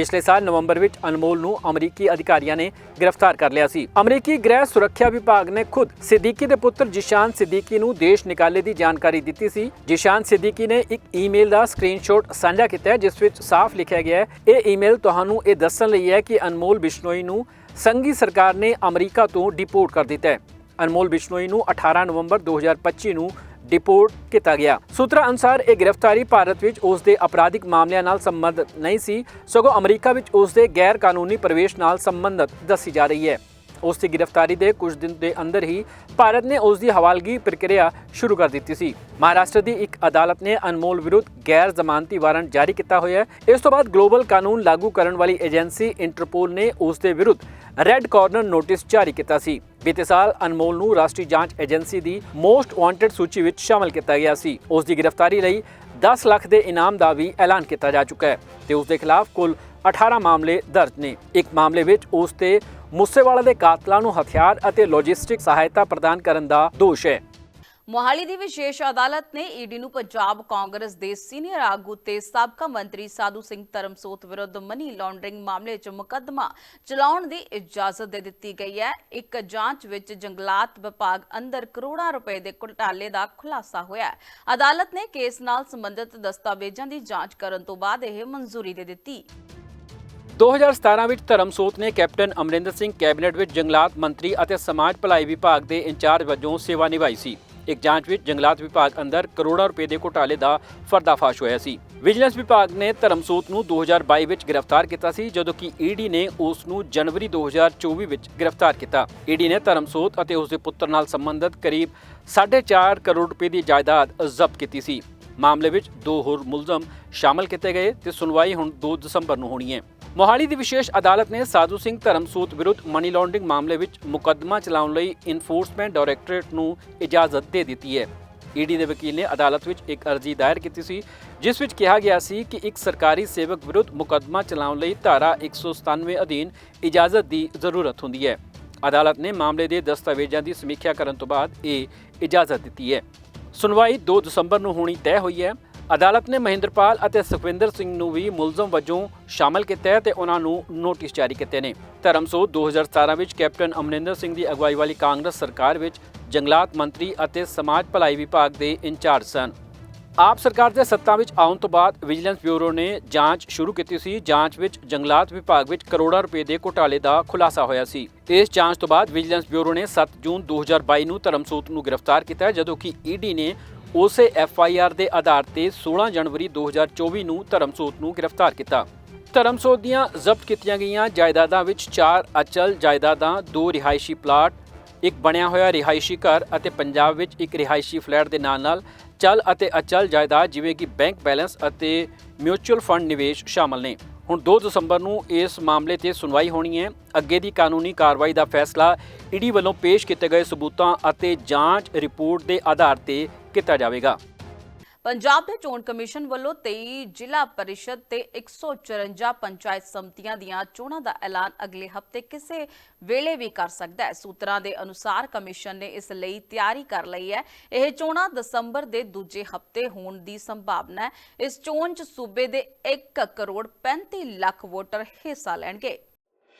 ਪਿਛਲੇ ਸਾਲ ਨਵੰਬਰ ਵਿੱਚ ਅਨਮੋਲ ਨੂੰ ਅਮਰੀਕੀ ਅਧਿਕਾਰੀਆਂ ਨੇ ਗ੍ਰਿਫਤਾਰ ਕਰ ਲਿਆ ਸੀ। ਅਮਰੀਕੀ ਗ੍ਰਹਿ ਸੁਰੱਖਿਆ ਵਿਭਾਗ ਨੇ ਖੁਦ ਸਿੱਦੀਕੀ ਦੇ ਪੁੱਤਰ ਜਿਸ਼ਾਨ ਸਿੱਦੀਕੀ ਨੂੰ ਦੇਸ਼ ਨਿਕਾਲੇ ਦੀ ਜਾਣਕਾਰੀ ਦਿੱਤੀ ਸੀ। ਜਿਸ਼ਾਨ ਸਿੱਦੀਕੀ ਨੇ ਇੱਕ ਈਮੇਲ ਦਾ ਸਕਰੀਨਸ਼ਾਟ ਸਾਂਝਾ ਕੀਤਾ ਹੈ, ਜਿਸ ਵਿੱਚ ਸਾਫ਼ ਲਿਖਿਆ ਗਿਆ ਹੈ, ਇਹ ਈਮੇਲ ਤੁਹਾਨੂੰ ਇਹ ਦੱਸਣ ਲਈ ਹੈ ਕਿ ਅਨਮੋਲ ਬਿਸ਼ਨੋਈ ਨੂੰ ਸੰਘੀ ਸਰਕਾਰ ਨੇ ਅਮਰੀਕਾ ਤੋਂ ਡਿਪੋਰਟ ਕਰ ਦਿੱਤਾ ਹੈ। ਅਨਮੋਲ ਬਿਸ਼ਨੋਈ ਨੂੰ 18 ਨਵੰਬਰ 2025 ਨੂੰ ਡਿਪੋਰਟ ਕੀਤਾ ਗਿਆ। ਸੂਤਰਾਂ ਅਨੁਸਾਰ ਇਹ ਗ੍ਰਿਫਤਾਰੀ ਭਾਰਤ ਵਿੱਚ ਉਸ ਦੇ ਅਪਰਾਧਿਕ ਮਾਮਲਿਆਂ ਨਾਲ ਸੰਬੰਧਿਤ ਨਹੀਂ ਸੀ, ਸਗੋਂ ਅਮਰੀਕਾ ਵਿੱਚ ਉਸ ਦੇ ਗੈਰ ਕਾਨੂੰਨੀ ਪ੍ਰਵੇਸ਼ ਨਾਲ ਸੰਬੰਧਿਤ ਦੱਸੀ ਜਾ ਰਹੀ ਹੈ। ਉਸ ਦੀ ਗ੍ਰਿਫਤਾਰੀ ਦੇ ਕੁਝ ਦਿਨ ਦੇ ਅੰਦਰ ਹੀ ਭਾਰਤ ਨੇ ਉਸ ਦੀ ਹਵਾਲਗੀ ਪ੍ਰਕਿਰਿਆ ਸ਼ੁਰੂ ਕਰ ਦਿੱਤੀ ਸੀ। ਮਹਾਰਾਸ਼ਟਰ ਦੀ ਇੱਕ ਅਦਾਲਤ ਨੇ ਅਨਮੋਲ ਵਿਰੁੱਧ ਗੈਰ ਜ਼ਮਾਨਤੀ ਵਾਰੰਟ ਜਾਰੀ ਕੀਤਾ ਹੋਇਆ ਹੈ। ਇਸ ਤੋਂ ਬਾਅਦ ਗਲੋਬਲ ਕਾਨੂੰਨ ਲਾਗੂ ਕਰਨ ਵਾਲੀ ਏਜੰਸੀ ਇੰਟਰਪੋਲ ਨੇ ਉਸ ਦੇ ਵਿਰੁੱਧ ਰੈੱਡ ਕਾਰਨਰ ਨੋਟਿਸ ਜਾਰੀ ਕੀਤਾ ਸੀ। ਬੀਤੇ ਸਾਲ ਅਨਮੋਲ ਨੂੰ ਰਾਸ਼ਟਰੀ ਜਾਂਚ ਏਜੰਸੀ ਦੀ ਮੋਸਟ ਵਾਂਟਡ ਸੂਚੀ ਵਿੱਚ ਸ਼ਾਮਲ ਕੀਤਾ ਗਿਆ ਸੀ। ਉਸ ਦੀ ਗ੍ਰਿਫਤਾਰੀ ਲਈ 10 ਲੱਖ ਦੇ ਇਨਾਮ ਦਾ ਵੀ ਐਲਾਨ ਕੀਤਾ ਜਾ ਚੁੱਕਾ ਹੈ ਤੇ ਉਸ ਦੇ ਖਿਲਾਫ ਕੁੱਲ 18 ਮਾਮਲੇ ਦਰਜ ਨੇ। ਇੱਕ ਮਾਮਲੇ ਵਿੱਚ ਉਸ ਤੇ ਮੂਸੇਵਾਲਾ ਦੇ ਕਾਤਲਾਂ ਨੂੰ ਹਥਿਆਰ ਅਤੇ ਲੌਜਿਸਟਿਕ ਸਹਾਇਤਾ ਪ੍ਰਦਾਨ ਕਰਨ ਦਾ ਦੋਸ਼ ਹੈ। ਮੋਹਾਲੀ ਦੀ ਵਿਸ਼ੇਸ਼ ਅਦਾਲਤ ਨੇ ਈਡੀ ਨੂੰ ਪੰਜਾਬ ਕਾਂਗਰਸ ਦੇ ਸੀਨੀਅਰ ਆਗੂ ਤੇ ਸਾਬਕਾ ਮੰਤਰੀ ਸਾਧੂ ਸਿੰਘ ਧਰਮਸੋਤ ਵਿਰੁੱਧ ਮਨੀ ਲਾਂਡਰਿੰਗ ਮਾਮਲੇ 'ਚ ਮੁਕੱਦਮਾ ਚਲਾਉਣ ਦੀ ਇਜਾਜ਼ਤ ਦੇ ਦਿੱਤੀ ਗਈ ਹੈ। ਇੱਕ ਜਾਂਚ ਵਿੱਚ ਜੰਗਲਾਤ ਵਿਭਾਗ ਅੰਦਰ ਕਰੋੜਾਂ ਰੁਪਏ ਦੇ ਘੁਟਾਲੇ ਦਾ ਖੁਲਾਸਾ ਹੋਇਆ ਅਦਾਲਤ ਨੇ ਕੇਸ ਨਾਲ ਸੰਬੰਧਿਤ ਦਸਤਾਵੇਜ਼ਾਂ ਦੀ ਜਾਂਚ ਕਰਨ ਤੋਂ ਬਾਅਦ ਇਹ ਮਨਜ਼ੂਰੀ ਦੇ ਦਿੱਤੀ। 2017 ਵਿੱਚ ਧਰਮਸੋਤ ਨੇ ਕੈਪਟਨ ਅਮਰਿੰਦਰ ਸਿੰਘ ਕੈਬਨਿਟ ਵਿੱਚ ਜੰਗਲਾਤ ਮੰਤਰੀ ਅਤੇ ਸਮਾਜ ਭਲਾਈ ਵਿਭਾਗ ਦੇ ਇੰਚਾਰਜ ਵਜੋਂ ਸੇਵਾ ਨਿਭਾਈ ਸੀ। ਇੱਕ ਜਾਂਚ ਵਿੱਚ ਜੰਗਲਾਤ ਵਿਭਾਗ ਅੰਦਰ ਕਰੋੜਾਂ ਰੁਪਏ ਦੇ ਘੁਟਾਲੇ ਦਾ ਫਰਦਾਫਾਸ਼ ਹੋਇਆ ਸੀ। ਵਿਜੀਲੈਂਸ ਵਿਭਾਗ ਨੇ ਧਰਮਸੋਤ ਨੂੰ 2022 ਵਿੱਚ ਗ੍ਰਿਫਤਾਰ ਕੀਤਾ ਸੀ, ਜਦੋਂ ਕਿ ਈਡੀ ਨੇ ਉਸ ਨੂੰ ਜਨਵਰੀ 2024 ਵਿੱਚ ਗ੍ਰਿਫਤਾਰ ਕੀਤਾ। ਈਡੀ ਨੇ ਧਰਮਸੋਤ ਅਤੇ ਉਸ ਦੇ ਪੁੱਤਰ ਨਾਲ ਸੰਬੰਧਿਤ ਕਰੀਬ 4.5 ਕਰੋੜ ਰੁਪਏ ਦੀ ਜਾਇਦਾਦ ਜ਼ਬਤ ਕੀਤੀ ਸੀ। ਮਾਮਲੇ ਵਿੱਚ ਦੋ ਹੋਰ ਮੁਲਜ਼ਮ ਸ਼ਾਮਲ ਕੀਤੇ ਗਏ ਤੇ ਸੁਣਵਾਈ ਹੁਣ 2 ਦਸੰਬਰ ਨੂੰ ਹੋਣੀ ਹੈ। ਮੋਹਾਲੀ ਦੀ ਵਿਸ਼ੇਸ਼ ਅਦਾਲਤ ਨੇ ਸਾਧੂ ਸਿੰਘ ਧਰਮਸੂਤ ਵਿਰੁੱਧ ਮਨੀ ਲਾਂਡਰਿੰਗ ਮਾਮਲੇ ਵਿੱਚ ਮੁਕੱਦਮਾ ਚਲਾਉਣ ਲਈ ਇਨਫੋਰਸਮੈਂਟ ਡਾਇਰੈਕਟੋਰੇਟ ਨੂੰ ਇਜਾਜ਼ਤ ਦੇ ਦਿੱਤੀ ਹੈ। ਈਡੀ ਦੇ ਵਕੀਲ ਨੇ ਅਦਾਲਤ ਵਿੱਚ ਇੱਕ ਅਰਜ਼ੀ ਦਾਇਰ ਕੀਤੀ ਸੀ, ਜਿਸ ਵਿੱਚ ਕਿਹਾ ਗਿਆ ਸੀ ਕਿ ਇੱਕ ਸਰਕਾਰੀ ਸੇਵਕ ਵਿਰੁੱਧ ਮੁਕੱਦਮਾ ਚਲਾਉਣ ਲਈ ਧਾਰਾ 197 ਅਧੀਨ ਇਜਾਜ਼ਤ ਦੀ ਜ਼ਰੂਰਤ ਹੁੰਦੀ ਹੈ। ਅਦਾਲਤ ਨੇ ਮਾਮਲੇ ਦੇ ਦਸਤਾਵੇਜ਼ਾਂ ਦੀ ਸਮੀਖਿਆ ਕਰਨ ਤੋਂ ਬਾਅਦ ਇਹ ਇਜਾਜ਼ਤ ਦਿੱਤੀ ਹੈ। ਸੁਣਵਾਈ 2 ਦਸੰਬਰ ਨੂੰ ਹੋਣੀ ਤੈਅ ਹੋਈ ਹੈ। ਅਦਾਲਤ ਨੇ ਮਹਿੰਦਰਪਾਲ ਅਤੇ ਸੁਖਵਿੰਦਰ ਸਿੰਘ ਨੂੰ ਵੀ ਮੁਲਜ਼ਮ ਵਜੋਂ ਸ਼ਾਮਲ ਕੀਤਾ ਹੈ ਤੇ ਉਹਨਾਂ ਨੂੰ ਨੋਟਿਸ ਜਾਰੀ ਕੀਤੇ ਨੇ। ਧਰਮਸੋਤ 2017 ਵਿੱਚ ਕੈਪਟਨ ਅਮਰਿੰਦਰ ਸਿੰਘ ਦੀ ਅਗਵਾਈ ਵਾਲੀ ਕਾਂਗਰਸ ਸਰਕਾਰ ਵਿੱਚ ਜੰਗਲਾਤ ਮੰਤਰੀ ਅਤੇ ਸਮਾਜ ਭਲਾਈ ਵਿਭਾਗ ਦੇ ਇੰਚਾਰਜ ਸਨ। ਆਪ ਸਰਕਾਰ ਦੇ ਸੱਤਾ ਵਿੱਚ ਆਉਣ ਤੋਂ ਬਾਅਦ ਵਿਜੀਲੈਂਸ ਬਿਊਰੋ ਨੇ ਜਾਂਚ ਸ਼ੁਰੂ ਕੀਤੀ ਸੀ, ਜਾਂਚ ਵਿੱਚ ਜੰਗਲਾਤ ਵਿਭਾਗ ਵਿੱਚ ਕਰੋੜਾਂ ਰੁਪਏ ਦੇ ਘੁਟਾਲੇ ਦਾ ਖੁਲਾਸਾ ਹੋਇਆ ਸੀ। ਇਸ ਜਾਂਚ ਤੋਂ ਬਾਅਦ ਵਿਜੀਲੈਂਸ ਬਿਊਰੋ ਨੇ 7 ਜੂਨ 2022 ਨੂੰ ਧਰਮਸੋਤ ਨੂੰ ਗ੍ਰਿਫਤਾਰ ਕੀਤਾ, ਜਦੋਂ ਕਿ ਈਡੀ ਨੇ ਉਸੇ ਐਫ ਆਈ ਆਰ ਦੇ ਆਧਾਰ ਤੇ 16 ਜਨਵਰੀ 2024 ਨੂੰ ਧਰਮਸੋਤ ਨੂੰ ਗ੍ਰਿਫਤਾਰ ਕੀਤਾ। ਧਰਮਸੋਤ ਦੀਆਂ ਜ਼ਬਤ ਕੀਤੀਆਂ ਗਈਆਂ ਜਾਇਦਾਦਾਂ ਵਿੱਚ 4 ਅਚਲ ਜਾਇਦਾਦਾਂ, ਦੋ ਰਿਹਾਇਸ਼ੀ ਪਲਾਟ, ਇੱਕ ਬਣਿਆ ਹੋਇਆ ਰਿਹਾਇਸ਼ੀ ਘਰ ਅਤੇ ਪੰਜਾਬ ਵਿੱਚ ਇੱਕ ਰਿਹਾਇਸ਼ੀ ਫਲੈਟ ਦੇ ਨਾਲ-ਨਾਲ ਚਲ ਅਤੇ ਅਚਲ ਜਾਇਦਾਦ ਜਿਵੇਂ ਕਿ ਬੈਂਕ ਬੈਲੈਂਸ ਅਤੇ ਮਿਊਚੁਅਲ ਫੰਡ ਨਿਵੇਸ਼ ਸ਼ਾਮਲ ਨੇ। ਹੁਣ 2 ਦਸੰਬਰ ਨੂੰ ਇਸ ਮਾਮਲੇ ਤੇ ਸੁਣਵਾਈ ਹੋਣੀ ਹੈ। ਅੱਗੇ ਦੀ ਕਾਨੂੰਨੀ ਕਾਰਵਾਈ ਦਾ ਫੈਸਲਾ ਈਡੀ ਵੱਲੋਂ ਪੇਸ਼ ਕੀਤੇ ਗਏ ਸਬੂਤਾਂ ਅਤੇ ਜਾਂਚ ਰਿਪੋਰਟ ਦੇ ਆਧਾਰ ਤੇ ਕੀਤਾ ਜਾਵੇਗਾ। ਪੰਜਾਬ ਦੇ ਚੋਣ ਕਮਿਸ਼ਨ ਵੱਲੋਂ 23 ਜ਼ਿਲ੍ਹਾ ਪਰਿਸ਼ਦ ਤੇ 154 ਪੰਚਾਇਤ ਸਮਤੀਆਂ ਦੀਆਂ ਚੋਣਾਂ ਦਾ ਐਲਾਨ ਅਗਲੇ ਹਫ਼ਤੇ ਕਿਸੇ ਵੇਲੇ ਵੀ ਕਰ ਸਕਦਾ ਹੈ। ਸੂਤਰਾਂ ਦੇ ਅਨੁਸਾਰ ਕਮਿਸ਼ਨ ਨੇ ਇਸ ਲਈ ਤਿਆਰੀ ਕਰ ਲਈ ਹੈ। ਇਹ ਚੋਣਾਂ ਦਸੰਬਰ ਦੇ ਦੂਜੇ ਹਫ਼ਤੇ ਹੋਣ ਦੀ ਸੰਭਾਵਨਾ ਹੈ। ਇਸ ਚੋਣ 'ਚ ਸੂਬੇ ਦੇ 1 ਕਰੋੜ 35 ਲੱਖ ਵੋਟਰ ਹਿੱਸਾ ਲੈਣਗੇ।